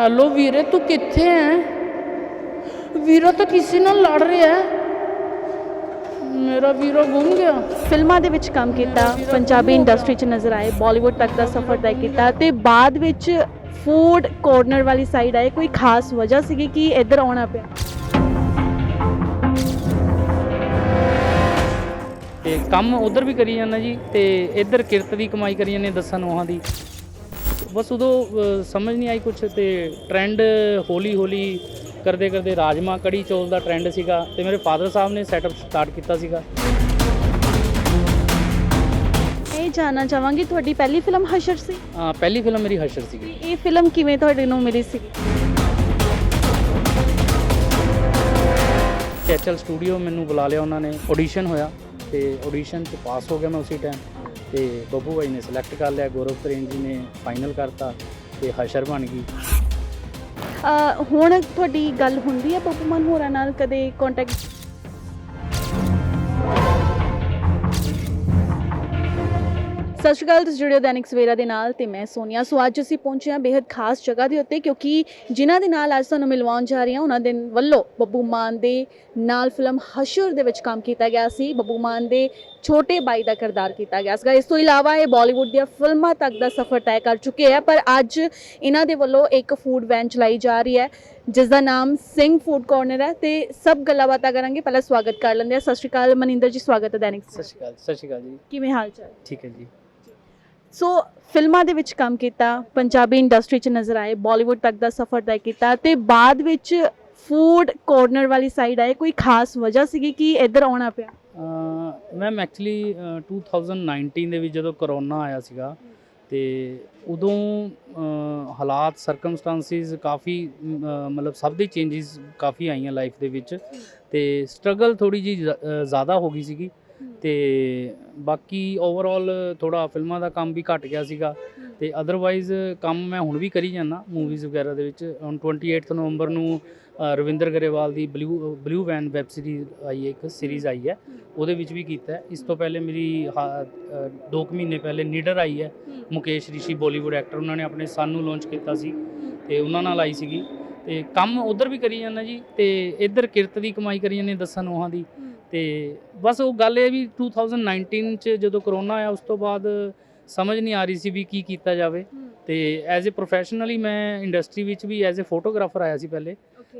Hello ਵੀਰੇ ਤੂੰ ਕਿੱਥੇ ਹੈ ਵੀਰਾ ਤਾਂ ਕਿਸੇ ਨਾਲ ਲੜ ਰਿਹਾ ਹੈ ਮੇਰਾ ਵੀਰਾ ਗੁੰਮ ਗਿਆ। ਫਿਲਮਾਂ ਦੇ ਵਿੱਚ ਕੰਮ ਕੀਤਾ ਪੰਜਾਬੀ ਇੰਡਸਟਰੀ 'ਚ ਨਜ਼ਰ ਆਏ ਬਾਲੀਵੁੱਡ ਤੱਕ ਦਾ ਸਫ਼ਰ ਤੈਅ ਕੀਤਾ ਤੇ ਬਾਅਦ ਵਿੱਚ ਫੂਡ ਕਾਰਨਰ ਵਾਲੀ ਸਾਈਡ ਆਏ। ਕੋਈ ਖਾਸ ਵਜ੍ਹਾ ਸੀਗੀ ਕਿ ਇੱਧਰ ਆਉਣਾ ਪਿਆ? ਤੇ ਕੰਮ ਉਧਰ ਵੀ ਕਰੀ ਜਾਂਦਾ ਜੀ ਤੇ ਇੱਧਰ ਕਿਰਤ ਦੀ ਕਮਾਈ ਕਰੀ ਜਾਂਦੇ ਦੱਸਣ ਨੋਹਾਂ ਦੀ। ਬਸ ਉਦੋਂ ਸਮਝ ਨਹੀਂ ਆਈ ਕੁਛ ਤੇ ਟ੍ਰੈਂਡ ਹੌਲੀ ਹੌਲੀ ਕਰਦੇ ਕਰਦੇ ਰਾਜਮਾ ਕੜੀ ਚੌਲ ਦਾ ਟ੍ਰੈਂਡ ਸੀਗਾ ਤੇ ਮੇਰੇ ਫਾਦਰ ਸਾਹਿਬ ਨੇ ਸੈਟਅਪ ਸਟਾਰਟ ਕੀਤਾ ਸੀਗਾ। ਇਹ ਜਾਣਨਾ ਚਾਹਾਂਗੀ ਤੁਹਾਡੀ ਪਹਿਲੀ ਫਿਲਮ ਹਸ਼ਰ ਸੀ? ਅ, ਪਹਿਲੀ ਫਿਲਮ ਮੇਰੀ ਹਸ਼ਰ ਸੀਗੀ। ਇਹ ਫਿਲਮ ਕਿਵੇਂ ਤੁਹਾਡੇ ਨੂੰ ਮਿਲੀ ਸੀ? ਐਚਐਲ ਸਟੂਡੀਓ ਮੈਨੂੰ ਬੁਲਾ ਲਿਆ ਉਹਨਾਂ ਨੇ। ਆਡੀਸ਼ਨ ਹੋਇਆ ਤੇ ਆਡੀਸ਼ਨ 'ਚ ਪਾਸ ਹੋ ਗਿਆ ਮੈਂ ਉਸੇ ਟਾਈਮ ਤੇ ਬੱਬੂ ਭਾਈ ਨੇ ਸਿਲੈਕਟ ਕਰ ਲਿਆ, ਗੌਰਵ ਤਰੇਨ ਜੀ ਨੇ ਫਾਈਨਲ ਕਰਤਾ ਤੇ ਹਸ਼ਰ ਬਣ ਗਈ। ਅਹ ਹੁਣ ਤੁਹਾਡੀ ਗੱਲ ਹੁੰਦੀ ਹੈ ਬੱਬੂ ਮਾਨ ਹੋਰਾਂ ਨਾਲ, ਕਦੇ ਕੰਟੈਕਟ ਸਤਿ ਸ਼੍ਰੀ ਅਕਾਲ ਤੁਸੀਂ ਜੁੜਿਓ ਦੈਨਿਕ ਸਵੇਰਾ ਦੇ ਨਾਲ ਤੇ ਮੈਂ ਸੋਨੀਆ। ਸੋ ਅੱਜ ਅਸੀਂ ਪਹੁੰਚੇ ਹਾਂ ਬੇहद ਖਾਸ ਜਗ੍ਹਾ ਦੇ ਉੱਤੇ ਕਿਉਂਕਿ ਜਿਨ੍ਹਾਂ ਦੇ ਨਾਲ ਅੱਜ ਤੁਹਾਨੂੰ ਮਿਲਵਾਉਣ ਜਾ ਰਹੀ ਹਾਂ ਉਹਨਾਂ ਦੇ ਵੱਲੋਂ ਬੱਬੂ ਮਾਨ ਦੇ ਨਾਲ ਫਿਲਮ ਹਸ਼ਰ ਦੇ ਵਿੱਚ ਕੰਮ ਕੀਤਾ ਗਿਆ ਸੀ। ਬੱਬੂ ਮਾਨ ਦੇ ਛੋਟੇ ਬਾਈ ਦਾ ਕਿਰਦਾਰ ਕੀਤਾ ਗਿਆ ਸੀਗਾ। ਇਸ ਤੋਂ ਇਲਾਵਾ ਇਹ ਬਾਲੀਵੁੱਡ ਦੀਆਂ ਫਿਲਮਾਂ ਤੱਕ ਦਾ ਸਫ਼ਰ ਤੈਅ ਕਰ ਚੁੱਕੇ ਹੈ ਪਰ ਅੱਜ ਇਹਨਾਂ ਦੇ ਵੱਲੋਂ ਇੱਕ ਫੂਡ ਵੈਨ ਚਲਾਈ ਜਾ ਰਹੀ ਹੈ ਜਿਸ ਦਾ ਨਾਮ ਸਿੰਘ ਫੂਡ ਕਾਰਨਰ ਹੈ ਤੇ ਸਭ ਗੱਲਾਂ ਬਾਤਾਂ ਕਰਾਂਗੇ। ਪਹਿਲਾਂ ਸਵਾਗਤ ਕਰ ਲੈਂਦੇ ਹਾਂ। ਸਤਿ ਸ਼੍ਰੀ ਅਕਾਲ ਮਨਿੰਦਰ ਜੀ ਸਵਾਗਤ ਹੈ ਦੈਨਿਕ ਸਤਿ ਸ਼੍ਰੀ ਅਕਾਲ ਸਤਿ ਸ਼੍ਰੀ ਅਕਾਲ ਜੀ। ਕਿਵੇਂ ਹਾਲ ਚਾਲ? ਠੀਕ ਹੈ ਜੀ। ਸੋ ਫਿਲਮਾਂ ਦੇ ਵਿੱਚ ਕੰਮ ਕੀਤਾ, ਪੰਜਾਬੀ ਇੰਡਸਟਰੀ 'ਚ ਨਜ਼ਰ ਆਏ ਬਾਲੀਵੁੱਡ ਤੱਕ ਦਾ ਸਫ਼ਰ ਤੈਅ ਕੀਤਾ ਤੇ ਬਾਅਦ ਵਿੱਚ ਫੂਡ ਕੋਰਨਰ ਵਾਲੀ ਸਾਈਡ ਆਏ। ਕੋਈ ਖਾਸ ਵਜ੍ਹਾ ਸੀਗੀ ਕਿ ਇੱਧਰ ਆਉਣਾ ਪਿਆ? ਮੈਮ ਐਕਚੁਅਲੀ 2019 ਦੇ ਵਿੱਚ ਜਦੋਂ ਕਰੋਨਾ ਆਇਆ ਸੀਗਾ ਤੇ ਉਦੋਂ ਹਾਲਾਤ ਸਰਕਮਸਟੈਂਸਿਸ ਕਾਫੀ ਮਤਲਬ ਸਭ ਦੇ ਚੇਂਜਸ ਕਾਫੀ ਆਈਆਂ ਲਾਈਫ ਦੇ ਵਿੱਚ ਤੇ ਸਟਰਗਲ ਥੋੜੀ ਜੀ ਜ਼ਿਆਦਾ ਹੋ ਗਈ ਸੀਗੀ। ਤੇ ਬਾਕੀ ਓਵਰਆਲ ਥੋੜਾ ਫਿਲਮਾਂ ਦਾ ਕੰਮ ਵੀ ਘਟ ਗਿਆ ਸੀਗਾ ਤੇ ਅਦਰਵਾਈਜ਼ ਕੰਮ ਮੈਂ ਹੁਣ ਵੀ ਕਰੀ ਜਾਂਦਾ ਮੂਵੀਜ਼ ਵਗੈਰਾ ਦੇ ਵਿੱਚ। ਹੁਣ 28 ਨਵੰਬਰ ਨੂੰ ਰਵਿੰਦਰ ਗਰੇਵਾਲ ਦੀ blue blue van web series ਆਈ ਹੈ, ਇੱਕ ਸੀਰੀਜ਼ ਆਈ ਹੈ। ਉਹਦੇ ਵਿੱਚ ਵੀ ਕੀਤਾ ਇਸ ਤੋਂ ਪਹਿਲੇ ਮੇਰੀ 2 ਮਹੀਨੇ ਪਹਿਲੇ ਨੀਡਰ ਆਈ ਹੈ। ਮੁਕੇਸ਼ ਰਿਸ਼ੀ ਬਾਲੀਵੁੱਡ ਐਕਟਰ ਉਹਨਾਂ ਨੇ ਆਪਣੇ ਸਨ ਨੂੰ ਲਾਂਚ ਕੀਤਾ ਸੀ ਤੇ ਉਹਨਾਂ ਨਾਲ ਆਈ ਸੀਗੀ। ਤੇ ਕੰਮ ਉਧਰ ਵੀ ਕਰੀ ਜਾਂਦਾ ਜੀ ਤੇ ਇੱਧਰ ਕਿਰਤ ਦੀ ਕਮਾਈ ਕਰੀ ਜਾਂਦੇ ਦੱਸਣ ਨੋਹਾਂ ਦੀ। ਤੇ ਬਸ ਉਹ ਗੱਲ ਇਹ ਵੀ 2019 ਚ ਜਦੋਂ ਕਰੋਨਾ ਆਇਆ ਉਸ ਤੋਂ ਬਾਅਦ ਸਮਝ ਨਹੀਂ ਆ ਰਹੀ ਸੀ ਵੀ ਕੀ ਕੀਤਾ ਜਾਵੇ। ਤੇ ਐਜ਼ ਅ ਪ੍ਰੋਫੈਸ਼ਨਲੀ ਮੈਂ ਇੰਡਸਟਰੀ ਵਿੱਚ ਵੀ ਐਜ਼ ਅ ਫੋਟੋਗ੍ਰਾਫਰ ਆਇਆ ਸੀ ਪਹਿਲੇ।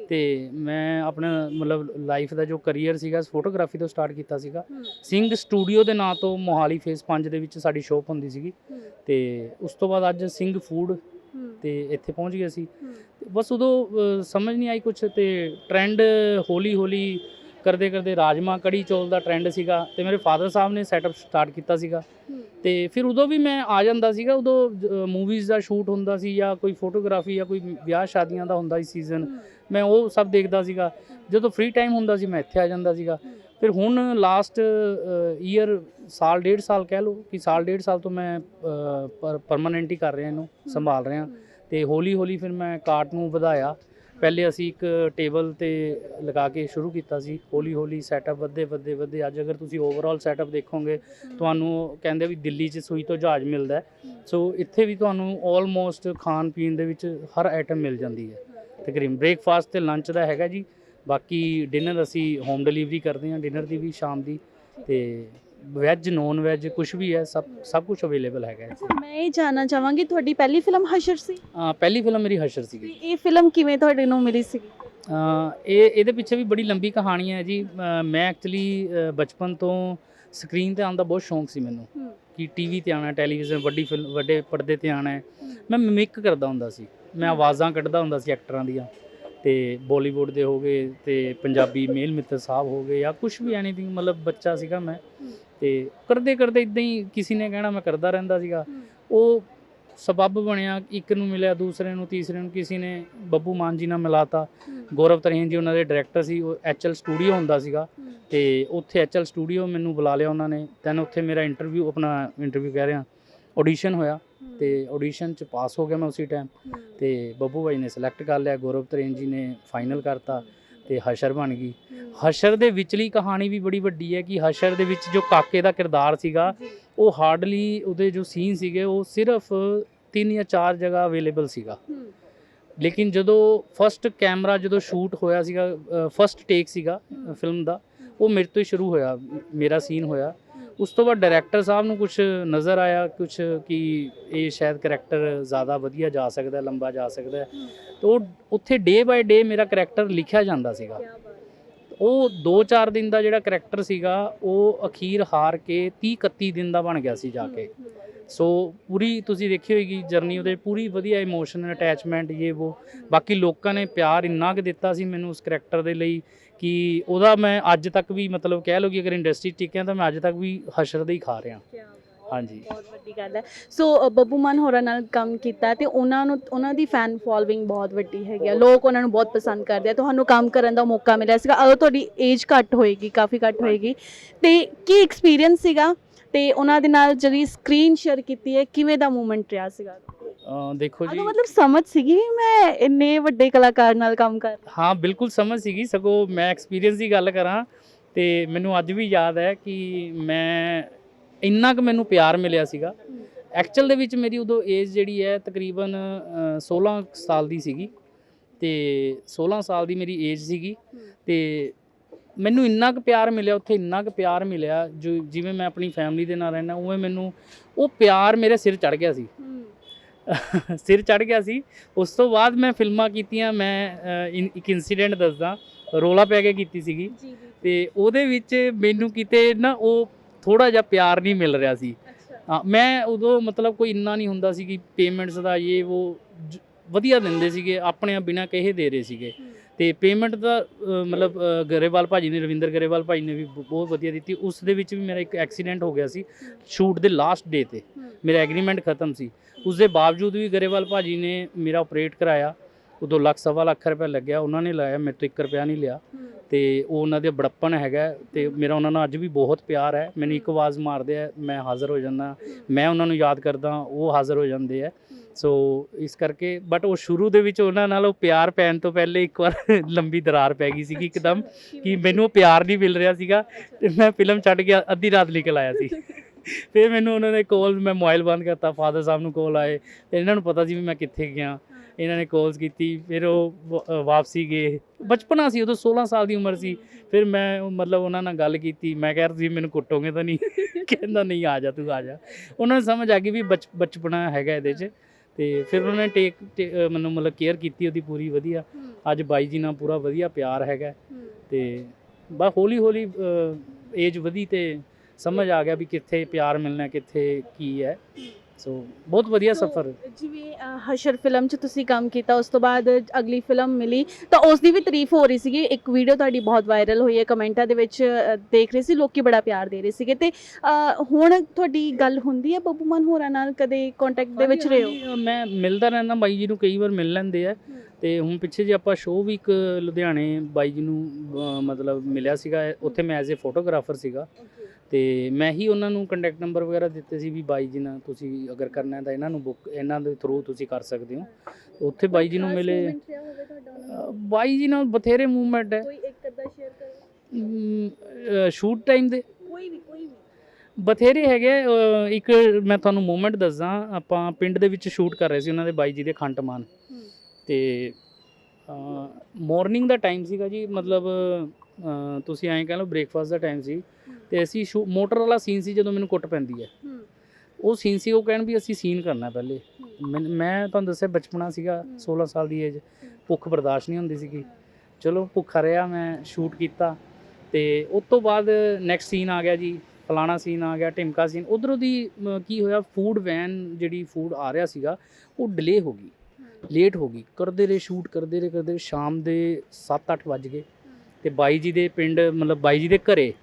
ਤੇ ਮੈਂ ਆਪਣਾ ਮਤਲਬ ਲਾਈਫ ਦਾ ਜੋ ਕੈਰੀਅਰ ਸੀਗਾ ਫੋਟੋਗ੍ਰਾਫੀ ਤੋਂ ਸਟਾਰਟ ਕੀਤਾ ਸੀਗਾ। ਸਿੰਘ ਸਟੂਡੀਓ ਦੇ ਨਾਂ ਤੋਂ ਮੋਹਾਲੀ ਫੇਸ 5 ਦੇ ਵਿੱਚ ਸਾਡੀ ਸ਼ੋਪ ਹੁੰਦੀ ਸੀਗੀ। ਤੇ ਉਸ ਤੋਂ ਬਾਅਦ ਅੱਜ ਸਿੰਘ ਫੂਡ ਤੇ ਇੱਥੇ ਪਹੁੰਚ ਗਏ ਸੀ ਬਸ ਉਦੋਂ ਸਮਝ ਨਹੀਂ ਆਈ ਕੁਛ ਤੇ ਟ੍ਰੈਂਡ ਹੌਲੀ ਹੌਲੀ ਕਰਦੇ ਕਰਦੇ ਰਾਜਮਾ ਕੜੀ ਚੌਲ ਦਾ ਟ੍ਰੈਂਡ ਸੀਗਾ ਤੇ ਮੇਰੇ ਫਾਦਰ ਸਾਹਿਬ ਨੇ ਸੈਟਅਪ ਸਟਾਰਟ ਕੀਤਾ ਸੀਗਾ। ਤੇ ਫਿਰ ਉਦੋਂ ਵੀ ਮੈਂ ਆ ਜਾਂਦਾ ਸੀਗਾ ਉਦੋਂ ਮੂਵੀਜ਼ ਦਾ ਸ਼ੂਟ ਹੁੰਦਾ ਸੀ ਜਾਂ ਕੋਈ ਫੋਟੋਗ੍ਰਾਫੀ ਜਾਂ ਕੋਈ ਵਿਆਹ ਸ਼ਾਦੀਆਂ ਦਾ ਹੁੰਦਾ ਸੀ ਸੀਜ਼ਨ ਮੈਂ ਉਹ ਸਭ ਦੇਖਦਾ ਸੀਗਾ। ਜਦੋਂ ਫ੍ਰੀ ਟਾਈਮ ਹੁੰਦਾ ਸੀ ਮੈਂ ਇੱਥੇ ਆ ਜਾਂਦਾ ਸੀਗਾ। ਫਿਰ ਹੁਣ ਲਾਸਟ ਈਅਰ ਸਾਲ ਡੇਢ ਸਾਲ ਕਹਿ ਲਓ ਕਿ ਸਾਲ ਡੇਢ ਸਾਲ ਤੋਂ ਮੈਂ ਪਰਮਨੈਂਟ ਹੀ ਕਰ ਰਿਹਾ ਇਹਨੂੰ ਸੰਭਾਲ ਰਿਹਾ। ਤੇ ਹੌਲੀ ਹੌਲੀ ਫਿਰ ਮੈਂ ਕਾਰਟ ਨੂੰ ਵਧਾਇਆ। ਪਹਿਲੇ ਅਸੀਂ ਇੱਕ ਟੇਬਲ ਤੇ ਲਗਾ ਕੇ ਸ਼ੁਰੂ ਕੀਤਾ ਸੀ ਹੌਲੀ ਹੌਲੀ ਸੈਟਅਪ ਵੱਧਦੇ ਵੱਧਦੇ ਵੱਧਦੇ। ਅੱਜ ਅਗਰ ਤੁਸੀਂ ਓਵਰਆਲ ਸੈਟਅਪ ਦੇਖੋਗੇ ਤੁਹਾਨੂੰ ਕਹਿੰਦੇ ਵੀ ਦਿੱਲੀ 'ਚ ਸੂਈ ਤੋਂ ਜਹਾਜ਼ ਮਿਲਦਾ। ਸੋ ਇੱਥੇ ਵੀ ਤੁਹਾਨੂੰ ਆਲਮੋਸਟ ਖਾਣ ਪੀਣ ਦੇ ਵਿੱਚ ਹਰ ਆਈਟਮ ਮਿਲ ਜਾਂਦੀ ਹੈ। ਤਕਰੀਬਨ ਬ੍ਰੇਕਫਾਸਟ ਤੇ ਲੰਚ ਦਾ ਹੈਗਾ ਜੀ। ਬਾਕੀ ਡਿਨਰ ਅਸੀਂ ਹੋਮ ਡਿਲੀਵਰੀ ਕਰਦੇ ਹਾਂ ਡਿਨਰ ਦੀ ਵੀ ਸ਼ਾਮ ਦੀ। ਤੇ ਵੈਜ ਨੌਨ ਵੈਜ ਕੁਝ ਵੀ ਹੈ ਸਭ ਸਭ ਕੁਝ ਅਵੇਲੇਬਲ ਹੈਗਾ ਅੱਛਾ ਮੈਂ ਇਹ ਜਾਣਨਾ ਚਾਹਾਂਗੀ ਤੁਹਾਡੀ ਪਹਿਲੀ ਫਿਲਮ ਹਸ਼ਰ ਸੀ? ਅਹ ਪਹਿਲੀ ਫਿਲਮ ਮੇਰੀ ਹਸ਼ਰ ਸੀਗੀ। ਤੇ ਇਹ ਫਿਲਮ ਕਿਵੇਂ ਤੁਹਾਡੇ ਨੂੰ ਮਿਲੀ ਸੀ? ਅ, ਇਹ ਇਹਦੇ ਪਿੱਛੇ ਵੀ ਬੜੀ ਲੰਬੀ ਕਹਾਣੀ ਹੈ ਜੀ। ਅ, ਮੈਂ ਐਕਚੁਅਲੀ ਬਚਪਨ ਤੋਂ ਸਕਰੀਨ ਤੇ ਆਉਣ ਦਾ ਬਹੁਤ ਸ਼ੌਂਕ ਸੀ ਮੈਨੂੰ ਕਿ ਟੀਵੀ ਤੇ ਆਉਣਾ ਟੈਲੀਵਿਜ਼ਨ ਵੱਡੀ ਫਿਲਮ ਵੱਡੇ ਪਰਦੇ ਤੇ ਆਉਣਾ ਹੈ। ਮੈਂ ਮਿਮਿਕ ਕਰਦਾ ਹੁੰਦਾ ਸੀ। ਮੈਂ ਆਵਾਜ਼ਾਂ ਕੱਢਦਾ ਹੁੰਦਾ ਸੀ ਐਕਟਰਾਂ ਦੀਆਂ। ਤੇ ਬਾਲੀਵੁੱਡ ਦੇ ਹੋ ਗਏ ਤੇ ਪੰਜਾਬੀ ਮੇਲ ਮਿੱਤਰ ਸਾਹਿਬ ਹੋ ਗਏ ਜਾਂ ਕੁਝ ਵੀ ਐਨੀਥਿੰਗ ਮਤਲਬ ਬੱਚਾ ਸੀਗਾ ਮੈਂ। ਤੇ ਕਰਦੇ ਕਰਦੇ ਇਦਾਂ ਹੀ ਕਿਸੇ ਨੇ ਕਹਿਣਾ ਮੈਂ ਕਰਦਾ ਰਹਿੰਦਾ ਸੀਗਾ। ਉਹ ਸਬੱਬ ਬਣਿਆ ਇੱਕ ਨੂੰ ਮਿਲਿਆ ਦੂਸਰੇ ਨੂੰ ਤੀਸਰੇ ਨੂੰ ਕਿਸੇ ਨੇ ਬੱਬੂ ਮਾਨ ਜੀ ਨਾਲ ਮਿਲਾਤਾ। ਗੌਰਵ ਤਰਹੀਨ ਜੀ ਉਹਨਾਂ ਦੇ ਡਾਇਰੈਕਟਰ ਸੀ ਉਹ ਐਚਐਲ ਸਟੂਡੀਓ ਹੁੰਦਾ ਸੀਗਾ। ਤੇ ਉੱਥੇ ਐਚਐਲ ਸਟੂਡੀਓ ਮੈਨੂੰ ਬੁਲਾ ਲਿਆ ਉਹਨਾਂ ਨੇ। ਦੈਨ ਉੱਥੇ ਮੇਰਾ ਇੰਟਰਵਿਊ ਆਪਣਾ ਇੰਟਰਵਿਊ ਕਹਿ ਰਿਹਾ ਆਡੀਸ਼ਨ ਹੋਇਆ। ਤੇ ਆਡੀਸ਼ਨ ਚ ਪਾਸ ਹੋ ਗਿਆ ਮੈਂ ਉਸੇ ਟਾਈਮ ਤੇ ਬੱਬੂ ਭਾਈ ਨੇ ਸਿਲੈਕਟ ਕਰ ਲਿਆ ਗੌਰਵ ਤਰੇਨ ਜੀ ਨੇ ਫਾਈਨਲ ਕਰਤਾ। ਤੇ ਹਸ਼ਰ ਬਣ ਗਈ। ਹਸ਼ਰ ਦੇ ਵਿਚਲੀ ਕਹਾਣੀ ਵੀ ਬੜੀ ਵੱਡੀ ਹੈ ਕਿ ਹਸ਼ਰ ਦੇ ਵਿੱਚ ਜੋ ਕਾਕੇ ਦਾ ਕਿਰਦਾਰ ਸੀਗਾ ਉਹ ਹਾਰਡਲੀ ਉਹਦੇ ਜੋ ਸੀਨ ਸੀਗੇ ਉਹ ਸਿਰਫ ਤਿੰਨ ਜਾਂ ਚਾਰ ਜਗ੍ਹਾ ਅਵੇਲੇਬਲ ਸੀਗਾ। ਲੇਕਿਨ ਜਦੋਂ ਫਸਟ ਕੈਮਰਾ ਜਦੋਂ ਸ਼ੂਟ ਹੋਇਆ ਸੀਗਾ ਫਸਟ ਟੇਕ ਸੀਗਾ ਫਿਲਮ ਦਾ ਉਹ ਮੇਰੇ ਤੋਂ ਹੀ ਸ਼ੁਰੂ ਹੋਇਆ ਮੇਰਾ ਸੀਨ ਹੋਇਆ। ਉਸ ਤੋਂ ਬਾਅਦ ਡਾਇਰੈਕਟਰ ਸਾਹਿਬ ਨੂੰ ਕੁਝ ਨਜ਼ਰ ਆਇਆ ਕੁਝ ਕਿ ਇਹ ਸ਼ਾਇਦ ਕਰੈਕਟਰ ਜ਼ਿਆਦਾ ਵਧੀਆ ਜਾ ਸਕਦਾ ਲੰਬਾ ਜਾ ਸਕਦਾ। ਤਾਂ ਉਹ ਉੱਥੇ ਡੇ ਬਾਏ ਡੇ ਮੇਰਾ ਕਰੈਕਟਰ ਲਿਖਿਆ ਜਾਂਦਾ ਸੀਗਾ। ਉਹ 2-4 ਦਿਨ ਦਾ ਜਿਹੜਾ ਕਰੈਕਟਰ ਸੀਗਾ ਉਹ ਅਖੀਰ ਹਾਰ ਕੇ 30-31 ਦਿਨ ਦਾ ਬਣ ਗਿਆ ਸੀ ਜਾ ਕੇ। ਸੋ ਪੂਰੀ ਤੁਸੀਂ ਦੇਖੀ ਹੋਏਗੀ ਜਰਨੀ ਉਹਦੇ ਪੂਰੀ ਵਧੀਆ ਇਮੋਸ਼ਨ ਅਟੈਚਮੈਂਟ ਇਹ ਉਹ ਬਾਕੀ ਲੋਕਾਂ ਨੇ ਪਿਆਰ ਇੰਨਾ ਕੁ ਦਿੱਤਾ ਸੀ ਮੈਨੂੰ ਉਸ ਕਰੈਕਟਰ ਦੇ ਲਈ ਕਿ ਉਹਦਾ ਮੈਂ ਅੱਜ ਤੱਕ ਵੀ ਮਤਲਬ ਕਹਿ ਲਓ ਕਿ ਅਗਰ ਇੰਡਸਟਰੀ ਟਿਕਿਆ ਤਾਂ ਮੈਂ ਅੱਜ ਤੱਕ ਵੀ ਹਸ਼ਰ ਦਾ ਹੀ ਖਾ ਰਿਹਾ। ਹਾਂਜੀ। ਬਹੁਤ ਵੱਡੀ ਗੱਲ ਹੈ। ਸੋ ਬੱਬੂ ਮਾਨ ਹੋਰਾਂ ਨਾਲ ਕੰਮ ਕੀਤਾ ਤੇ ਉਹਨਾਂ ਨੂੰ ਉਹਨਾਂ ਦੀ ਫੈਨ ਫੋਲੋਇੰਗ ਬਹੁਤ ਵੱਡੀ ਹੈਗੀ ਆ। ਲੋਕ ਉਹਨਾਂ ਨੂੰ ਬਹੁਤ ਪਸੰਦ ਕਰਦੇ ਆ। ਤੁਹਾਨੂੰ ਕੰਮ ਕਰਨ ਦਾ ਮੌਕਾ ਮਿਲਿਆ ਸੀਗਾ। ਅਗਰ ਤੁਹਾਡੀ ਏਜ ਘੱਟ ਹੋਏਗੀ ਕਾਫੀ ਘੱਟ ਹੋਏਗੀ ਤੇ ਕੀ ਐਕਸਪੀਰੀਅੰਸ ਸੀਗਾ? ਤੇ ਉਹਨਾਂ ਦੇ ਨਾਲ ਜਿਹੜੀ ਸਕਰੀਨ ਸ਼ੇਅਰ ਕੀਤੀ ਹੈ ਕਿਵੇਂ ਦਾ ਮੂਮੈਂਟ ਰਿਹਾ ਸੀਗਾ? ਅਹ ਦੇਖੋ ਜੀ। ਮਤਲਬ ਸਮਝ ਸੀਗੀ ਵੀ ਮੈਂ ਇੰਨੇ ਵੱਡੇ ਕਲਾਕਾਰ ਨਾਲ ਕੰਮ ਕਰ ਹਾਂ ਬਿਲਕੁਲ ਸਮਝ ਸੀਗੀ। ਸਗੋਂ ਮੈਂ ਐਕਸਪੀਰੀਅੰਸ ਦੀ ਗੱਲ ਕਰਾਂ ਤੇ ਮੈਨੂੰ ਅੱਜ ਵੀ ਯਾਦ ਹੈ ਕਿ ਮੈਂ ਇੰਨਾ ਕੁ ਮੈਨੂੰ ਪਿਆਰ ਮਿਲਿਆ ਸੀਗਾ। ਐਕਚੁਅਲ ਦੇ ਵਿੱਚ ਮੇਰੀ ਉਦੋਂ ਏਜ ਜਿਹੜੀ ਹੈ ਤਕਰੀਬਨ ਅ, 16 ਸਾਲ ਦੀ ਸੀਗੀ ਤੇ 16 ਸਾਲ ਦੀ ਮੇਰੀ ਏਜ ਸੀਗੀ ਤੇ ਮੈਨੂੰ ਇੰਨਾ ਕੁ ਪਿਆਰ ਮਿਲਿਆ ਉੱਥੇ ਇੰਨਾ ਕੁ ਪਿਆਰ ਮਿਲਿਆ ਜੋ ਜਿਵੇਂ ਮੈਂ ਆਪਣੀ ਫੈਮਿਲੀ ਦੇ ਨਾਲ ਰਹਿਣਾ ਉਵੇਂ ਮੈਨੂੰ ਉਹ ਪਿਆਰ ਮੇਰੇ ਸਿਰ ਚੜ ਗਿਆ ਸੀ। ਸਿਰ ਚੜ ਗਿਆ ਸੀ। ਉਸ ਤੋਂ ਬਾਅਦ ਮੈਂ ਫਿਲਮਾਂ ਕੀਤੀਆਂ ਮੈਂ ਇੱਕ ਇਨਸੀਡੈਂਟ ਦੱਸਦਾ। ਰੋਲਾ ਪੈ ਕੇ ਕੀਤੀ ਸੀਗੀ। ਤੇ ਉਹਦੇ ਵਿੱਚ ਮੈਨੂੰ ਕਿਤੇ ਨਾ ਉਹ ਥੋੜਾ ਜਿਹਾ ਪਿਆਰ ਨਹੀਂ ਮਿਲ ਰਿਹਾ ਸੀ। ਮੈਂ ਉਦੋਂ ਮਤਲਬ ਕੋਈ ਇੰਨਾ ਨਹੀਂ ਹੁੰਦਾ ਸੀ ਕਿ ਪੇਮੈਂਟਸ ਦਾ ਇਹ ਉਹ ਵਧੀਆ ਦਿੰਦੇ ਸੀਗੇ ਆਪਣੇ ਆਪ ਬਿਨਾਂ ਕਹੇ ਦੇ ਰਹੇ ਸੀਗੇ। ਤੇ ਪੇਮੈਂਟ ਦਾ ਮਤਲਬ ਅ, ਗਰੇਵਾਲ ਭਾਜੀ ਨੇ ਰਵਿੰਦਰ ਗਰੇਵਾਲ ਭਾਜੀ ਨੇ ਵੀ ਬਹੁਤ ਵਧੀਆ ਦਿੱਤੀ। ਉਸ ਦੇ ਵਿੱਚ ਵੀ ਮੇਰਾ ਇੱਕ ਐਕਸੀਡੈਂਟ ਹੋ ਗਿਆ ਸੀ ਸ਼ੂਟ ਦੇ ਲਾਸਟ ਡੇ ਤੇ। ਮੇਰਾ ਐਗਰੀਮੈਂਟ ਖਤਮ ਸੀ। ਉਸ ਦੇ ਬਾਵਜੂਦ ਵੀ ਗਰੇਵਾਲ ਭਾਜੀ ਨੇ ਮੇਰਾ ਆਪਰੇਟ ਕਰਾਇਆ। ਉਦੋਂ ਲੱਖ ਸਵਾ ਲੱਖ ਰੁਪਏ ਲੱਗਿਆ। ਉਹਨਾਂ ਨੇ ਲਾਇਆ ਮੇਰੇ ਤੋਂ 1 ਰੁਪਿਆ ਨਹੀਂ ਲਿਆ। ਤੇ ਉਹ ਉਹਨਾਂ ਦੇ ਬੜਪਨ ਹੈਗਾ। ਤੇ ਮੇਰਾ ਉਹਨਾਂ ਨਾਲ ਅੱਜ ਵੀ ਬਹੁਤ ਪਿਆਰ ਹੈ। ਮੈਨੂੰ ਇੱਕ ਆਵਾਜ਼ ਮਾਰਦੇ ਆ ਮੈਂ ਹਾਜ਼ਰ ਹੋ ਜਾਂਦਾ। ਮੈਂ ਉਹਨਾਂ ਨੂੰ ਯਾਦ ਕਰਦਾ ਉਹ ਹਾਜ਼ਰ ਹੋ ਜਾਂਦੇ ਆ। ਸੋ ਇਸ ਕਰਕੇ ਬਟ ਉਹ ਸ਼ੁਰੂ ਦੇ ਵਿੱਚ ਉਹਨਾਂ ਨਾਲ ਉਹ ਪਿਆਰ ਪੈਣ ਤੋਂ ਪਹਿਲੇ ਇੱਕ ਵਾਰ ਲੰਬੀ ਦਰਾਰ ਪੈ ਗਈ ਸੀਗੀ ਇੱਕਦਮ ਕਿ ਮੈਨੂੰ ਉਹ ਪਿਆਰ ਨਹੀਂ ਮਿਲ ਰਿਹਾ ਸੀਗਾ ਤੇ ਮੈਂ ਫਿਲਮ ਛੱਡ ਕੇ ਅੱਧੀ ਰਾਤ ਨਿਕਲ ਆਇਆ ਸੀ। ਫਿਰ ਮੈਨੂੰ ਉਹਨਾਂ ਨੇ ਕਾਲ ਮੈਂ ਮੋਬਾਈਲ ਬੰਦ ਕਰਤਾ ਫਾਦਰ ਸਾਹਿਬ ਨੂੰ ਕਾਲ ਆਏ ਤੇ ਇਹਨਾਂ ਨੂੰ ਪਤਾ ਸੀ ਵੀ ਮੈਂ ਕਿੱਥੇ ਗਿਆ। ਇਹਨਾਂ ਨੇ ਕਾਲਸ ਕੀਤੀ ਫਿਰ ਉਹ ਵਾਪਸੀ ਗਏ। ਬਚਪਨਾ ਸੀ ਉਦੋਂ 16 ਸਾਲ ਦੀ ਉਮਰ ਸੀ। ਫਿਰ ਮੈਂ ਮਤਲਬ ਉਹਨਾਂ ਨਾਲ ਗੱਲ ਕੀਤੀ ਮੈਂ ਕਿਹਾ ਤੁਸੀਂ ਮੈਨੂੰ ਕੁੱਟੋਗੇ ਤਾਂ ਨਹੀਂ? ਕਹਿੰਦਾ ਨਹੀਂ ਆ ਜਾ ਤੂੰ ਆ ਜਾ। ਉਹਨਾਂ ਨੂੰ ਸਮਝ ਆ ਗਈ ਵੀ ਬਚ ਬਚਪਨਾ ਹੈਗਾ ਇਹਦੇ 'ਚ। ਤੇ ਫਿਰ ਉਹਨਾਂ ਨੇ ਟੇਕ ਮੈਨੂੰ ਮਤਲਬ ਕੇਅਰ ਕੀਤੀ ਉਹਦੀ ਪੂਰੀ ਵਧੀਆ। ਅੱਜ ਬਾਈ ਜੀ ਨਾਲ ਪੂਰਾ ਵਧੀਆ ਪਿਆਰ ਹੈਗਾ। ਤੇ ਬਸ ਹੌਲੀ ਹੌਲੀ ਏਜ ਵਧੀ ਤੇ ਸਮਝ ਆ ਗਿਆ ਵੀ ਕਿੱਥੇ ਪਿਆਰ ਮਿਲਣਾ ਕਿੱਥੇ ਕੀ ਹੈ। ਸੋ ਬਹੁਤ ਵਧੀਆ ਸਫ਼ਰ। ਜਿਵੇਂ ਅ, ਹਸ਼ਰ ਫਿਲਮ 'ਚ ਤੁਸੀਂ ਕੰਮ ਕੀਤਾ ਉਸ ਤੋਂ ਬਾਅਦ ਅਗਲੀ ਫਿਲਮ ਮਿਲੀ। ਤਾਂ ਉਸ ਦੀ ਵੀ ਤਾਰੀਫ ਹੋ ਰਹੀ ਸੀਗੀ। ਇੱਕ ਵੀਡੀਓ ਤੁਹਾਡੀ ਬਹੁਤ ਵਾਇਰਲ ਹੋਈ ਹੈ ਕਮੈਂਟਾਂ ਦੇ ਵਿੱਚ ਅ, ਦੇਖ ਰਹੇ ਸੀ ਲੋਕੀ ਬੜਾ ਪਿਆਰ ਦੇ ਰਹੇ ਸੀਗੇ। ਤੇ ਅ, ਹੁਣ ਤੁਹਾਡੀ ਗੱਲ ਹੁੰਦੀ ਹੈ ਬੱਬੂ ਮਾਨ ਹੋਰਾਂ ਨਾਲ? ਕਦੇ ਕੰਟੈਕਟ ਦੇ ਵਿੱਚ ਰਹੇ ਹੋ? ਹਾਂਜੀ, ਮੈਂ ਮਿਲਦਾ ਰਹਿੰਦਾ ਬਾਈ ਜੀ ਨੂੰ ਕਈ ਵਾਰ ਮਿਲ ਲੈਂਦੇ ਆ। ਤੇ ਹੁਣ ਪਿੱਛੇ ਜੇ ਆਪਾਂ ਸ਼ੋਅ ਵੀ ਇੱਕ ਲੁਧਿਆਣੇ ਬਾਈ ਜੀ ਨੂੰ ਮਤਲਬ ਮਿਲਿਆ ਸੀਗਾ। ਉੱਥੇ ਮੈਂ ਐਜ਼ ਅ ਫੋਟੋਗ੍ਰਾਫਰ ਸੀਗਾ। ਤੇ ਮੈਂ ਹੀ ਉਹਨਾਂ ਨੂੰ ਕੰਟੈਕਟ ਨੰਬਰ ਵਗੈਰਾ ਦਿੱਤੇ ਸੀ ਵੀ ਬਾਈ ਜੀ ਨਾਲ ਤੁਸੀਂ ਅਗਰ ਕਰਨਾ ਹੈ ਤਾਂ ਇਹਨਾਂ ਨੂੰ ਬੁੱਕ ਇਹਨਾਂ ਦੇ ਥਰੂ ਤੁਸੀਂ ਕਰ ਸਕਦੇ ਹੋ। ਉੱਥੇ ਬਾਈ ਜੀ ਨੂੰ ਮਿਲੇ। ਬਾਈ ਜੀ ਨਾਲ ਬਥੇਰੇ ਮੂਵਮੈਂਟ ਹੈ। ਕੋਈ ਇੱਕ ਅੱਧਾ ਸ਼ੇਅਰ ਕਰੋ। ਸ਼ੂਟ ਟਾਈਮ ਦੇ। ਕੋਈ ਵੀ ਕੋਈ ਵੀ। ਬਥੇਰੇ ਹੈਗੇ ਇੱਕ ਮੈਂ ਤੁਹਾਨੂੰ ਮੂਮੈਂਟ ਦੱਸਦਾ ਆਪਾਂ ਪਿੰਡ ਦੇ ਵਿੱਚ ਸ਼ੂਟ ਕਰ ਰਹੇ ਸੀ ਉਹਨਾਂ ਦੇ ਬਾਈ ਜੀ ਦੇ ਖੰਟਮਾਨ ਤੇ ਮਾਰਨਿੰਗ ਦਾ ਟਾਈਮ ਸੀਗਾ ਜੀ ਮਤਲਬ ਤੁਸੀਂ ਐਂ ਕਹਿ ਲਓ ਬ੍ਰੇਕਫਾਸਟ ਦਾ ਟਾਈਮ ਸੀ। ਤੇ ਅਸੀਂ ਮੋਟਰ ਵਾਲਾ ਸੀਨ ਸੀ ਜਦੋਂ ਮੈਨੂੰ ਕੁੱਟ ਪੈਂਦੀ ਹੈ। ਉਹ ਸੀਨ ਸੀ ਉਹ ਕਹਿਣ ਵੀ ਅਸੀਂ ਸੀਨ ਕਰਨਾ ਪਹਿਲੇ। ਮੈਂ- ਤੁਹਾਨੂੰ ਦੱਸਿਆ ਬਚਪਨਾ ਸੀਗਾ 16 ਸਾਲ ਦੀ ਏਜ ਭੁੱਖ ਬਰਦਾਸ਼ਤ ਨਹੀਂ ਹੁੰਦੀ ਸੀਗੀ। ਚਲੋ ਭੁੱਖਾ ਰਿਹਾ ਮੈਂ ਸ਼ੂਟ ਕੀਤਾ। ਤੇ ਉਸ ਤੋਂ ਬਾਅਦ ਨੈਕਸਟ ਸੀਨ ਆ ਗਿਆ ਜੀ ਫਲਾਣਾ ਸੀਨ ਆ ਗਿਆ ਟਿਮਕਾ ਸੀਨ ਉਧਰੋਂ ਦੀ ਕੀ ਹੋਇਆ ਫੂਡ ਵੈਨ ਜਿਹੜੀ ਫੂਡ ਆ ਰਿਹਾ ਸੀਗਾ ਉਹ ਡਿਲੇ ਹੋ ਗਈ। ਲੇਟ ਹੋ ਗਈ। ਕਰਦੇ ਰਹੇ ਸ਼ੂਟ ਕਰਦੇ ਰਹੇ ਕਰਦੇ ਸ਼ਾਮ ਦੇ 7-8 ਵੱਜ ਗਏ। ਤੇ ਬਾਈ ਜੀ ਦੇ ਪਿੰਡ ਮਤਲਬ ਬਾਈ ਜੀ ਦੇ ਘਰੇ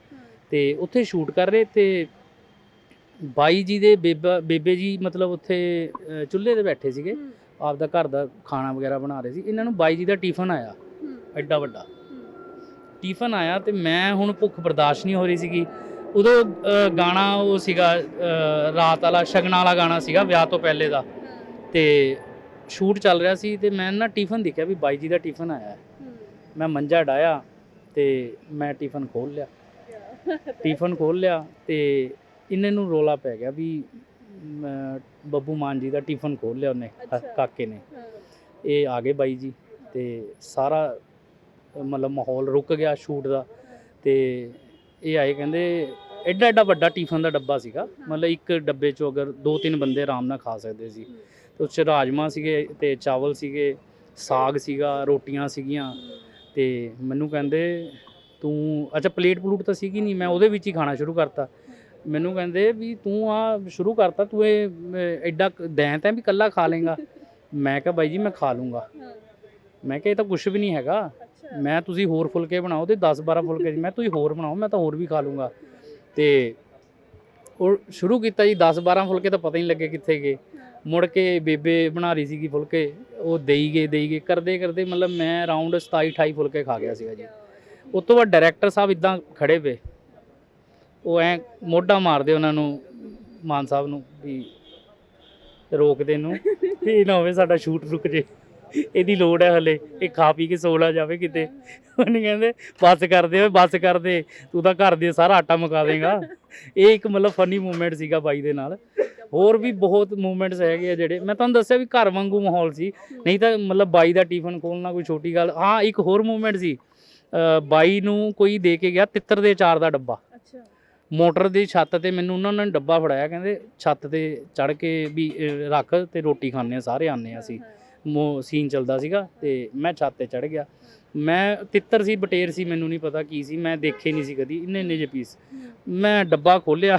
ਤੇ ਉੱਥੇ ਸ਼ੂਟ ਕਰ ਰਹੇ ਤੇ ਬਾਈ ਜੀ ਦੇ ਬੇਬਾ ਬੇਬੇ ਜੀ ਮਤਲਬ ਉੱਥੇ ਅ, ਚੁੱਲ੍ਹੇ ਤੇ ਬੈਠੇ ਸੀਗੇ। ਆਪਦਾ ਘਰ ਦਾ ਖਾਣਾ ਵਗੈਰਾ ਬਣਾ ਰਹੇ ਸੀ। ਇਹਨਾਂ ਨੂੰ ਬਾਈ ਜੀ ਦਾ ਟਿਫਨ ਆਇਆ। ਐਡਾ ਵੱਡਾ। ਟਿਫਨ ਆਇਆ ਤੇ ਮੈਂ ਹੁਣ ਭੁੱਖ ਬਰਦਾਸ਼ਤ ਨਹੀਂ ਹੋ ਰਹੀ ਸੀਗੀ। ਉਦੋਂ ਅ, ਗਾਣਾ ਉਹ ਸੀਗਾ ਅ, ਰਾਤ ਵਾਲਾ ਸ਼ਗਨਾਂ ਵਾਲਾ ਗਾਣਾ ਸੀਗਾ ਵਿਆਹ ਤੋਂ ਪਹਿਲੇ ਦਾ। ਤੇ ਸ਼ੂਟ ਚੱਲ ਰਿਹਾ ਸੀ ਤੇ ਮੈਂ ਨਾ ਟਿਫਨ ਦੇਖਿਆ ਵੀ ਬਾਈ ਜੀ ਦਾ ਟਿਫਨ ਆਇਆ। ਹੈ। ਮੈਂ ਮੰਜਾ ਡਾਇਆ ਤੇ ਮੈਂ ਟਿਫਨ ਖੋਲ ਲਿਆ। ਟਿਫਨ ਖੋਲ ਲਿਆ ਤੇ ਇਹਨਾਂ ਨੂੰ ਰੋਲਾ ਪੈ ਗਿਆ ਵੀ ਬੱਬੂ ਮਾਨ ਜੀ ਦਾ ਟਿਫਨ ਖੋਲ ਲਿਆ ਉਹਨੇ। ਕਾਕੇ ਨੇ। ਇਹ ਆ ਗਏ ਬਾਈ ਜੀ ਤੇ ਸਾਰਾ ਮਤਲਬ ਮਾਹੌਲ ਰੁਕ ਗਿਆ ਸ਼ੂਟ ਦਾ ਤੇ ਇਹ ਆਏ ਕਹਿੰਦੇ ਐਡਾ ਐਡਾ ਵੱਡਾ ਟਿਫਨ ਦਾ ਡੱਬਾ ਸੀਗਾ। ਮਤਲਬ ਇੱਕ ਡੱਬੇ ਚੋਂ ਅਗਰ ਦੋ ਤਿੰਨ ਬੰਦੇ ਆਰਾਮ ਨਾਲ ਖਾ ਸਕਦੇ ਸੀ। ਤੇ ਉਸ 'ਚ ਰਾਜਮਾ ਸੀਗੇ ਤੇ ਚਾਵਲ ਸੀਗੇ ਸਾਗ ਸੀਗਾ ਰੋਟੀਆਂ ਸੀਗੀਆਂ ਤੇ ਮੈਨੂੰ ਕਹਿੰਦੇ ਤੂੰ ਅੱਛਾ ਪਲੇਟ ਪਲੂਟ ਤਾਂ ਸੀਗੀ ਨਹੀਂ ਮੈਂ ਉਹਦੇ ਵਿੱਚ ਹੀ ਖਾਣਾ ਸ਼ੁਰੂ ਕਰਤਾ। ਮੈਨੂੰ ਕਹਿੰਦੇ ਵੀ ਤੂੰ ਆ ਸ਼ੁਰੂ ਕਰਤਾ ਤੂੰ ਇਹ ਐਡਾ ਕ- ਦੈਂ ਤੈਂ ਵੀ ਕੱਲਾ ਖਾ ਲੇਗਾ ਮੈਂ ਕਿਹਾ ਬਾਈ ਜੀ ਮੈਂ ਖਾ ਲੂੰਗਾ। ਮੈਂ ਕਿਹਾ ਇਹ ਤਾਂ ਕੁਝ ਵੀ ਨਹੀਂ ਹੈਗਾ। ਮੈਂ ਤੁਸੀਂ ਹੋਰ ਫੁਲਕੇ ਬਣਾਓ ਤੇ 10 12 ਫੁਲਕੇ ਮੈਂ ਤੁਸੀਂ ਹੋਰ ਬਣਾਓ ਮੈਂ ਤਾਂ ਹੋਰ ਵੀ ਖਾ ਲੂੰਗਾ। ਤੇ ਉਹ ਸ਼ੁਰੂ ਕੀਤਾ ਜੀ 10 12 ਫੁਲਕੇ ਤਾਂ ਪਤਾ ਹੀ ਨਹੀਂ ਲੱਗੇ ਕਿੱਥੇ ਗਏ। ਮੁੜ ਕੇ ਬੇਬੇ ਬਣਾ ਰਹੀ ਸੀਗੀ ਫੁਲਕੇ ਉਹ ਦੇਈ ਗਏ ਦੇਈ ਗਏ। ਕਰਦੇ ਕਰਦੇ ਮਤਲਬ ਮੈਂ ਅਰਾਊਂਡ 27 28 ਫੁਲਕੇ ਖਾ ਗਿਆ ਸੀਗਾ ਜੀ। ਉਸ ਤੋਂ ਬਾਅਦ ਡਾਇਰੈਕਟਰ ਸਾਹਿਬ ਇਦਾਂ ਖੜੇ ਪਏ। ਉਹ ਐ ਮੋਢਾ ਮਾਰਦੇ ਉਹਨਾਂ ਨੂੰ, ਮਾਨ ਸਾਹਿਬ ਨੂੰ ਵੀ ਰੋਕਦੇ ਨੂੰ। ਵੀ ਨਾ ਹੋਵੇ ਸਾਡਾ ਸ਼ੂਟ ਰੁਕ ਜੇ। ਇਹਦੀ ਲੋੜ ਹੈ ਹਲੇ। ਇਹ ਖਾ ਪੀ ਕੇ ਸੋ ਲਾ ਜਾਵੇ ਕਿਤੇ। ਉਹਨੇ ਕਹਿੰਦੇ, ਬੱਸ ਕਰਦੇ ਓਏ, ਬੱਸ ਕਰਦੇ ਤੂੰ ਤਾਂ ਘਰ ਦੇ ਸਾਰਾ ਆਟਾ ਮੁਕਾ ਦੇਗਾ। ਇਹ ਇੱਕ ਮਤਲਬ ਫਨੀ ਮੂਮੈਂਟ ਸੀਗਾ ਬਾਈ ਦੇ ਨਾਲ। ਹੋਰ ਵੀ ਬਹੁਤ ਮੂਵਮੈਂਟਸ ਹੈਗੇ ਆ ਜਿਹੜੇ। ਮੈਂ ਤੁਹਾਨੂੰ ਦੱਸਿਆ ਵੀ ਘਰ ਵਾਂਗੂ ਮਾਹੌਲ ਸੀ। ਨਹੀਂ ਤਾਂ ਮਤਲਬ ਬਾਈ ਦਾ ਟਿਫਨ ਖੋਲਣਾ ਕੋਈ ਛੋਟੀ ਗੱਲ। ਹਾਂ, ਇੱਕ ਹੋਰ ਮੂਵਮੈਂਟ ਸੀ। ਬਾਈ ਨੂੰ ਕੋਈ ਦੇ ਕੇ ਗਿਆ ਤਿੱਤਰ ਦੇ ਅਚਾਰ ਦਾ ਡੱਬਾ। ਅੱਛਾ। ਮੋਟਰ ਦੀ ਛੱਤ ਤੇ ਮੈਨੂੰ ਉਹਨਾਂ ਨੇ ਡੱਬਾ ਫੜਾਇਆ ਕਹਿੰਦੇ ਛੱਤ ਤੇ ਚੜ ਕੇ ਵੀ ਰੱਖ ਤੇ ਰੋਟੀ ਖਾਣੇ ਆ ਸਾਰੇ ਆਨੇ ਆ ਅਸੀਂ। ਮੋ ਸੀਨ ਚੱਲਦਾ ਸੀਗਾ ਤੇ ਮੈਂ ਛੱਤ ਤੇ ਚੜ ਗਿਆ। ਮੈਂ ਤਿੱਤਰ ਸੀ ਬਟੇਰ ਸੀ ਮੈਨੂੰ ਨਹੀਂ ਪਤਾ ਕੀ ਸੀ ਮੈਂ ਦੇਖੇ ਨਹੀਂ ਸੀ ਕਦੀ ਇੰਨੇ ਇੰਨੇ ਜਿਹੇ ਪੀਸ ਮੈਂ ਡੱਬਾ ਖੋਲਿਆ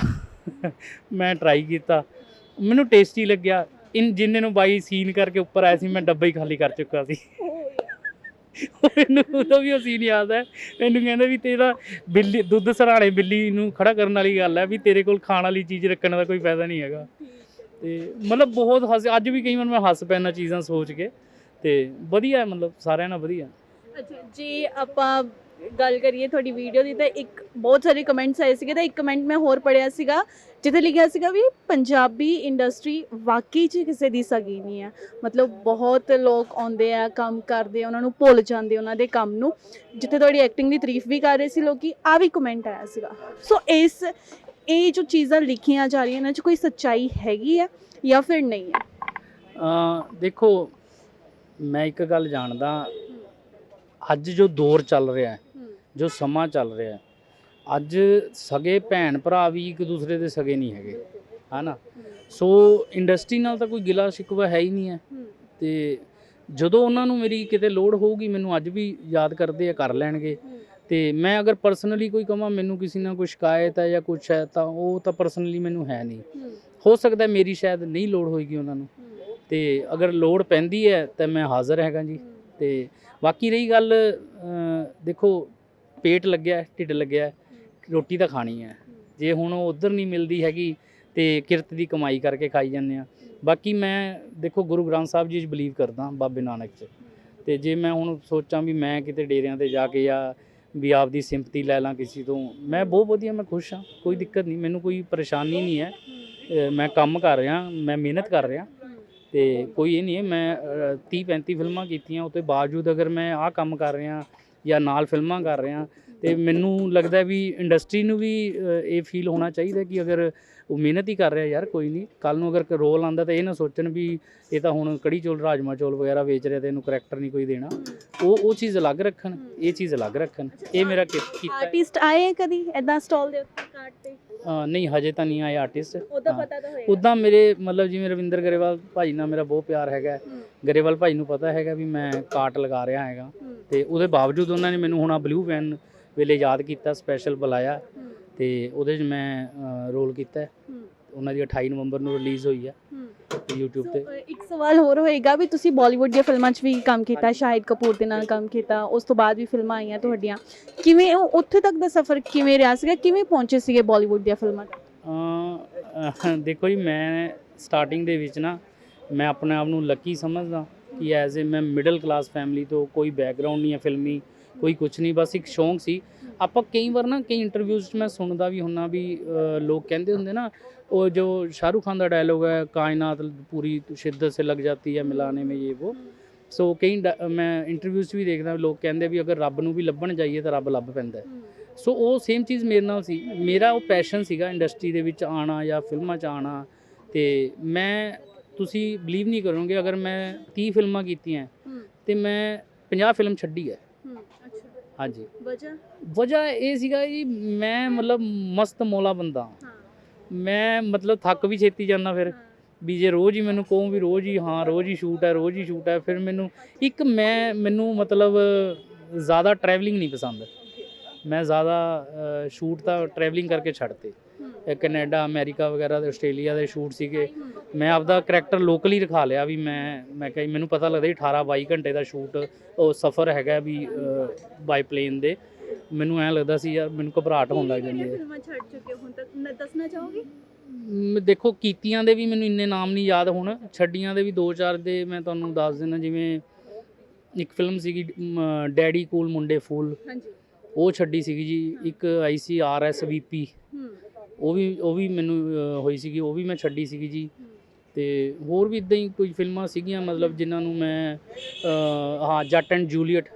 ਮੈਂ ਟਰਾਈ ਕੀਤਾ। ਮੈਨੂੰ ਟੇਸਟੀ ਲੱਗਿਆ। ਇਨ ਜਿੰਨੇ ਨੂੰ ਬਾਈ ਸੀਨ ਕਰਕੇ ਉੱਪਰ ਆਇਆ ਸੀ ਮੈਂ ਡੱਬਾ ਹੀ ਖਾਲੀ ਕਰ ਚੁੱਕਾ ਸੀ। ਮੈਨੂੰ ਉਦੋਂ ਵੀ ਉਹ ਸੀਨ ਯਾਦ ਹੈ। ਮੈਨੂੰ ਕਹਿੰਦਾ ਵੀ ਤੇਰਾ ਬਿੱਲੀ, ਦੁੱਧ ਸਰਾਣੇ ਬਿੱਲੀ ਨੂੰ ਖੜਾ ਕਰਨ ਵਾਲੀ ਗੱਲ ਹੈ ਵੀ ਤੇਰੇ ਕੋਲ ਖਾਣ ਵਾਲੀ ਚੀਜ਼ ਰੱਖਣ ਦਾ ਕੋਈ ਫਾਇਦਾ ਨਹੀਂ ਹੈਗਾ। ਤੇ ਮਤਲਬ ਬਹੁਤ ਹੱਸ, ਅੱਜ ਵੀ ਕਈ ਵਾਰ ਮੈਂ ਹੱਸ ਪੈਣਾ ਚੀਜ਼ਾਂ ਸੋਚ ਕੇ। ਤੇ ਵਧੀਆ ਮਤਲਬ, ਸਾਰਿਆਂ ਨਾਲ ਵਧੀਆ। ਅੱਛਾ, ਜੀ ਆਪਾਂ ਗੱਲ ਕਰੀਏ ਤੁਹਾਡੀ ਵੀਡੀਓ ਦੀ ਤਾਂ ਇੱਕ, ਬਹੁਤ ਸਾਰੇ ਕਮੈਂਟਸ ਆਏ ਸੀਗੇ, ਤਾਂ ਇੱਕ ਕਮੈਂਟ ਮੈਂ ਹੋਰ ਪੜਿਆ ਸੀਗਾ ਜਿੱਥੇ ਲਿਖਿਆ ਸੀਗਾ ਵੀ ਪੰਜਾਬੀ ਇੰਡਸਟਰੀ ਵਾਕਈ 'ਚ ਕਿਸੇ ਦੀ ਸਗੀ ਨਹੀਂ ਹੈ ਮਤਲਬ ਬਹੁਤ ਲੋਕ ਆਉਂਦੇ ਆ ਕੰਮ ਕਰਦੇ ਆ ਉਹਨਾਂ ਨੂੰ ਭੁੱਲ ਜਾਂਦੇ ਉਹਨਾਂ ਦੇ ਕੰਮ ਨੂੰ। ਜਿੱਥੇ ਤੁਹਾਡੀ ਐਕਟਿੰਗ ਦੀ ਤਾਰੀਫ ਵੀ ਕਰ ਰਹੇ ਸੀ ਲੋਕੀ ਆ ਵੀ ਕਮੈਂਟ ਆਇਆ ਸੀਗਾ। ਸੋ ਇਸ ਇਹ ਜੋ ਚੀਜ਼ਾਂ ਲਿਖੀਆਂ ਜਾ ਰਹੀਆਂ ਇਹਨਾਂ 'ਚ ਕੋਈ ਸੱਚਾਈ ਹੈਗੀ ਆ ਜਾਂ ਫਿਰ ਨਹੀਂ ਹੈ ਦੇਖੋ ਮੈਂ ਇੱਕ ਗੱਲ ਜਾਣਦਾ ਅੱਜ ਜੋ ਦੌਰ ਚੱਲ ਰਿਹਾ ਹੈ। ਜੋ ਸਮਾਂ ਚੱਲ ਰਿਹਾ ਹੈ ਅੱਜ ਸਗੇ ਭੈਣ ਭਰਾ ਵੀ ਇੱਕ ਦੂਸਰੇ ਦੇ ਸਗੇ ਨਹੀਂ ਹੈਗੇ ਹਨਾ? ਸੋ ਇੰਡਸਟਰੀ ਨਾਲ ਤਾਂ ਕੋਈ ਗਿਲਾ ਸ਼ਿਕਵਾ ਹੈ ਹੀ ਨਹੀਂ ਹੈ। ਤੇ ਜਦੋਂ ਉਹਨਾਂ ਨੂੰ ਮੇਰੀ ਕਿਤੇ ਲੋੜ ਹੋਊਗੀ ਮੈਨੂੰ ਅੱਜ ਵੀ ਯਾਦ ਕਰਦੇ ਆ ਕਰ ਲੈਣਗੇ। ਤੇ ਮੈਂ ਅਗਰ ਪਰਸਨਲੀ ਕੋਈ ਕਹਾਂ ਮੈਨੂੰ ਕਿਸੇ ਨਾਲ ਕੋਈ ਸ਼ਿਕਾਇਤ ਹੈ ਜਾਂ ਕੁਛ ਹੈ ਤਾਂ ਉਹ ਤਾਂ ਪਰਸਨਲੀ ਮੈਨੂੰ ਹੈ ਨਹੀਂ। ਹੋ। ਸਕਦਾ ਮੇਰੀ ਸ਼ਾਇਦ ਨਹੀਂ ਲੋੜ ਹੋਏਗੀ ਉਹਨਾਂ ਨੂੰ। ਤੇ ਅਗਰ ਲੋੜ ਪੈਂਦੀ ਹੈ ਤਾਂ ਮੈਂ ਹਾਜ਼ਰ ਹੈਗਾ ਜੀ। ਤੇ ਬਾਕੀ ਰਹੀ ਗੱਲ ਦੇਖੋ ਪੇਟ ਲੱਗਿਆ ਢਿੱਡ ਲੱਗਿਆ। ਰੋਟੀ ਤਾਂ ਖਾਣੀ ਹੈ। ਜੇ ਹੁਣ ਉਹ ਉਧਰ ਨਹੀਂ ਮਿਲਦੀ ਹੈਗੀ ਤੇ ਕਿਰਤ ਦੀ ਕਮਾਈ ਕਰਕੇ ਖਾਈ ਜਾਂਦੇ ਆ। ਬਾਕੀ ਮੈਂ ਦੇਖੋ ਗੁਰੂ ਗ੍ਰੰਥ ਸਾਹਿਬ ਜੀ 'ਚ ਬਲੀਵ ਕਰਦਾ ਬਾਬੇ ਨਾਨਕ 'ਚ। ਤੇ ਜੇ ਮੈਂ ਹੁਣ ਸੋਚਾਂ ਵੀ ਮੈਂ ਕਿਤੇ ਡੇਰਿਆਂ ਤੇ ਜਾ ਕੇ ਜਾਂ ਵੀ ਆਪਦੀ ਸਿੰਪਤੀ ਲੈ ਲਾਂ ਕਿਸੇ ਤੋਂ, ਮੈਂ ਬਹੁਤ ਵਧੀਆ, ਮੈਂ ਖੁਸ਼ ਹਾਂ, ਕੋਈ ਦਿੱਕਤ ਨਹੀਂ, ਮੈਨੂੰ ਕੋਈ ਪਰੇਸ਼ਾਨੀ ਨਹੀਂ ਹੈ। ਮੈਂ ਕੰਮ ਕਰ ਰਿਹਾ, ਮੈਂ ਮਿਹਨਤ ਕਰ ਰਿਹਾ। ਤੇ ਕੋਈ ਇਹ ਨਹੀਂ ਹੈ, ਮੈਂ 30 35 ਫਿਲਮਾਂ ਕੀਤੀਆਂ ਉਤੇ ਬਾਵਜੂਦ ਅਗਰ ਮੈਂ ਆਹ ਕੰਮ ਕਰ ਰਿਹਾ ਜਾਂ ਨਾਲ ਫਿਲਮਾਂ ਕਰ ਰਿਹਾ ਤੇ ਮੈਨੂੰ ਲੱਗਦਾ ਵੀ ਇੰਡਸਟਰੀ ਨੂੰ ਵੀ ਇਹ ਫੀਲ ਹੋਣਾ ਚਾਹੀਦਾ ਕਿ ਅਗਰ ਉਹ ਮਿਹਨਤ ਹੀ ਕਰ ਰਿਹਾ ਯਾਰ ਕੋਈ ਨਹੀਂ ਕੱਲ ਨੂੰ ਅਗਰ ਰੋਲ ਆਂਦਾ ਤਾਂ ਇਹ ਨਾ ਸੋਚਣ ਵੀ ਇਹ ਤਾਂ ਹੁਣ ਕੜੀ ਚੌਲ ਰਾਜਮਾ ਚੌਲ ਵਗੈਰਾ ਵੇਚ ਰਿਹਾ ਤੇ ਇਹਨੂੰ ਕਰੈਕਟਰ ਨਹੀਂ ਕੋਈ ਦੇਣਾ। ਉਹ ਉਹ ਚੀਜ਼ ਅਲੱਗ ਰੱਖਣ ਇਹ ਚੀਜ਼ ਅਲੱਗ ਰੱਖਣ। ਇਹ ਮੇਰਾ ਕੀਤਾ। ਆਰਟਿਸਟ ਆਏ ਕਦੀ? ਐਦਾਂ ਸਟਾਲ ਦੇ ਉੱਤੇ ਕਾਰਡ ਤੇ? ਨਹੀਂ ਹਜੇ ਤਾਂ ਨਹੀਂ ਆਏ ਆਰਟਿਸਟ ਉਹਦਾ। ਪਤਾ ਤਾਂ ਹੋਏਗਾ। ਉਦਾਂ ਮੇਰੇ ਮਤਲਬ ਜਿਵੇਂ ਰਵਿੰਦਰ ਗਰੇਵਾਲ ਭਾਈ ਨਾਲ ਮੇਰਾ ਬਹੁਤ ਪਿਆਰ ਹੈਗਾ। ਗਰੇਵਾਲ ਭਾਈ ਨੂੰ ਪਤਾ ਹੈਗਾ ਵੀ ਮੈਂ ਕਾਟ ਲਗਾ ਰਿਹਾ ਹੈਗਾ। ਤੇ ਉਹਦੇ ਬਾਵਜੂਦ ਉਹਨਾਂ ਨੇ ਮੈਨੂੰ ਹੁਣ ਆ ਬਲੂ ਵੈਨ ਵੇਲੇ ਯਾਦ ਕੀਤਾ ਸਪੈਸ਼ਲ ਬੁਲਾਇਆ ਤੇ ਉਹਦੇ 'ਚ ਮੈਂ ਰੋਲ ਕੀਤਾ। ਉਹਨਾਂ ਦੀ 28 ਨਵੰਬਰ ਨੂੰ ਰਿਲੀਜ਼ ਹੋਈ ਹੈ। YouTube ਤੇ। ਇੱਕ ਸਵਾਲ ਹੋਰ ਹੋਏਗਾ ਵੀ ਤੁਸੀਂ ਬਾਲੀਵੁੱਡ ਦੀਆਂ ਫਿਲਮਾਂ 'ਚ ਵੀ ਕੰਮ ਕੀਤਾ ਸ਼ਾਹਿਦ ਕਪੂਰ ਦੇ ਨਾਲ ਕੰਮ ਕੀਤਾ ਉਸ ਤੋਂ ਬਾਅਦ ਵੀ ਫਿਲਮਾਂ ਆਈਆਂ ਤੁਹਾਡੀਆਂ। ਕਿਵੇਂ ਉਹ ਉੱਥੇ ਤੱਕ ਦਾ ਸਫ਼ਰ ਕਿਵੇਂ ਰਿਹਾ ਸੀਗਾ? ਕਿਵੇਂ ਪਹੁੰਚੇ ਸੀਗੇ ਬਾਲੀਵੁੱਡ ਦੀਆਂ ਫਿਲਮਾਂ ਦੇਖੋ ਜੀ ਮੈਂ ਸਟਾਰਟਿੰਗ ਦੇ ਵਿੱਚ ਨਾ ਮੈਂ ਆਪਣੇ ਆਪ ਨੂੰ ਲੱਕੀ ਸਮਝਦਾ ਕਿ ਐਜ਼ ਅ ਮੈਂ ਮਿਡਲ ਕਲਾਸ ਫੈਮਿਲੀ ਤੋਂ ਕੋਈ ਬੈਕਗ੍ਰਾਉਂਡ ਨਹੀਂ ਹੈ ਫਿਲਮੀ। ਕੋਈ ਕੁਝ ਨਹੀਂ, ਬਸ ਇੱਕ ਸ਼ੌਂਕ ਸੀ। ਆਪਾਂ ਕਈ ਵਾਰ ਨਾ, ਕਈ ਇੰਟਰਵਿਊਜ਼ 'ਚ ਮੈਂ ਸੁਣਦਾ ਵੀ ਹੁੰਨਾ ਵੀ ਲੋਕ ਕਹਿੰਦੇ ਹੁੰਦੇ ਨਾ, ਉਹ ਜੋ ਸ਼ਾਹਰੂਖ ਖਾਨ ਦਾ ਡਾਇਲੋਗ ਹੈ, ਕਾਇਨਾਤ ਪੂਰੀ ਸ਼ਿੱਦਤ ਸੇ ਲੱਗ ਜਾਂਦੀ ਹੈ ਮਿਲਾਣੇ ਮੇ ਇਹ ਉਹ ਸੋ ਕਈ ਮੈਂ ਇੰਟਰਵਿਊਜ਼ 'ਚ ਵੀ ਦੇਖਦਾ, ਲੋਕ ਕਹਿੰਦੇ ਵੀ ਅਗਰ ਰੱਬ ਨੂੰ ਵੀ ਲੱਭਣ ਜਾਈਏ ਤਾਂ ਰੱਬ ਲੱਭ ਪੈਂਦਾ ਸੋ ਉਹ ਸੇਮ ਚੀਜ਼ ਮੇਰੇ ਨਾਲ ਸੀ। ਮੇਰਾ ਉਹ ਪੈਸ਼ਨ ਸੀਗਾ ਇੰਡਸਟਰੀ ਦੇ ਵਿੱਚ ਆਣਾ ਜਾਂ ਫਿਲਮਾਂ 'ਚ ਆਣਾ ਤੇ ਮੈਂ, ਤੁਸੀਂ ਬਲੀਵ ਨਹੀਂ ਕਰੋਗੇ, ਅਗਰ ਮੈਂ 30 ਫਿਲਮਾਂ ਕੀਤੀਆਂ, ਤੇ ਮੈਂ 50 ਫਿਲਮ ਛੱਡੀ ਹੈ। ਹਾਂਜੀ। ਵਜ੍ਹਾ? ਵਜ੍ਹਾ ਇਹ ਸੀਗਾ ਜੀ ਮੈਂ ਮਤਲਬ ਮਸਤ ਮੌਲਾ ਬੰਦਾ ਹਾਂ। ਮੈਂ ਮਤਲਬ ਥੱਕ ਵੀ ਛੇਤੀ ਜਾਂਦਾ ਫਿਰ ਵੀ ਜੇ ਰੋਜ਼ ਹੀ ਮੈਨੂੰ ਕਹੂੰ ਵੀ ਰੋਜ਼ ਹੀ ਹਾਂ ਰੋਜ਼ ਹੀ ਸ਼ੂਟ ਹੈ ਰੋਜ਼ ਹੀ ਸ਼ੂਟ ਹੈ ਫਿਰ ਮੈਨੂੰ ਇੱਕ ਮੈਂ ਮੈਨੂੰ ਮਤਲਬ ਜ਼ਿਆਦਾ ਟਰੈਵਲਿੰਗ ਨਹੀਂ ਪਸੰਦ। ਮੈਂ ਜ਼ਿਆਦਾ ਸ਼ੂਟ ਤਾਂ ਟਰੈਵਲਿੰਗ ਕਰਕੇ ਛੱਡਤੇ। ਕੈਨੇਡਾ ਅਮਰੀਕਾ ਵਗੈਰਾ ਦੇ ਆਸਟ੍ਰੇਲੀਆ ਦੇ ਸ਼ੂਟ ਸੀਗੇ। ਮੈਂ ਆਪਦਾ ਕਰੈਕਟਰ ਲੋਕਲੀ ਰਖਾ ਲਿਆ ਵੀ ਮੈਂ ਮੈਂ ਕਹੀ ਮੈਨੂੰ ਪਤਾ ਲੱਗਦਾ ਜੀ 18 22 ਘੰਟੇ ਦਾ ਸ਼ੂਟ ਉਹ ਸਫ਼ਰ ਹੈਗਾ ਵੀ ਬਾਈ ਪਲੇਨ ਦੇ। ਮੈਨੂੰ ਐਂ ਲੱਗਦਾ ਸੀ ਯਾਰ ਮੈਨੂੰ ਘਬਰਾਹਟ ਹੋਣ ਲੱਗ ਜਾਂਦੀ ਹੈ। ਫਿਲਮਾਂ ਛੱਡ ਚੁੱਕੇ ਹੋ ਹੁਣ ਤੱਕ? ਨ- ਦੱਸਣਾ ਚਾਹੋਗੇ? ਮ, ਦੇਖੋ ਕੀਤੀਆਂ ਦੇ ਵੀ ਮੈਨੂੰ ਇੰਨੇ ਨਾਮ ਨਹੀਂ ਯਾਦ ਹੁਣ। ਛੱਡੀਆਂ ਦੇ ਵੀ ਦੋ ਚਾਰ ਦੇ ਮੈਂ ਤੁਹਾਨੂੰ ਦੱਸ ਦਿੰਦਾ ਜਿਵੇਂ ਇੱਕ ਫਿਲਮ ਸੀਗੀ ਮ, ਡੈਡੀ ਕੂਲ ਮੁੰਡੇ ਫੂਲ। ਹਾਂਜੀ। ਉਹ ਛੱਡੀ ਸੀਗੀ ਜੀ ਇੱਕ I C R S VP ਹੂੰ। ਉਹ ਵੀ ਉਹ ਵੀ ਮੈਨੂੰ ਅ, ਹੋਈ ਸੀਗੀ ਉਹ ਵੀ ਮੈਂ ਛੱਡੀ ਸੀਗੀ ਜੀ। ਤੇ ਹੋਰ ਵੀ ਇਦਾਂ ਹੀ ਕੁਝ ਫਿਲਮਾਂ ਸੀਗੀਆਂ ਮਤਲਬ ਜਿਨ੍ਹਾਂ ਨੂੰ ਮੈਂ ਅ, ਹਾਂ ਜੱਟ ਐਂਡ ਜੂਲੀਅਟ।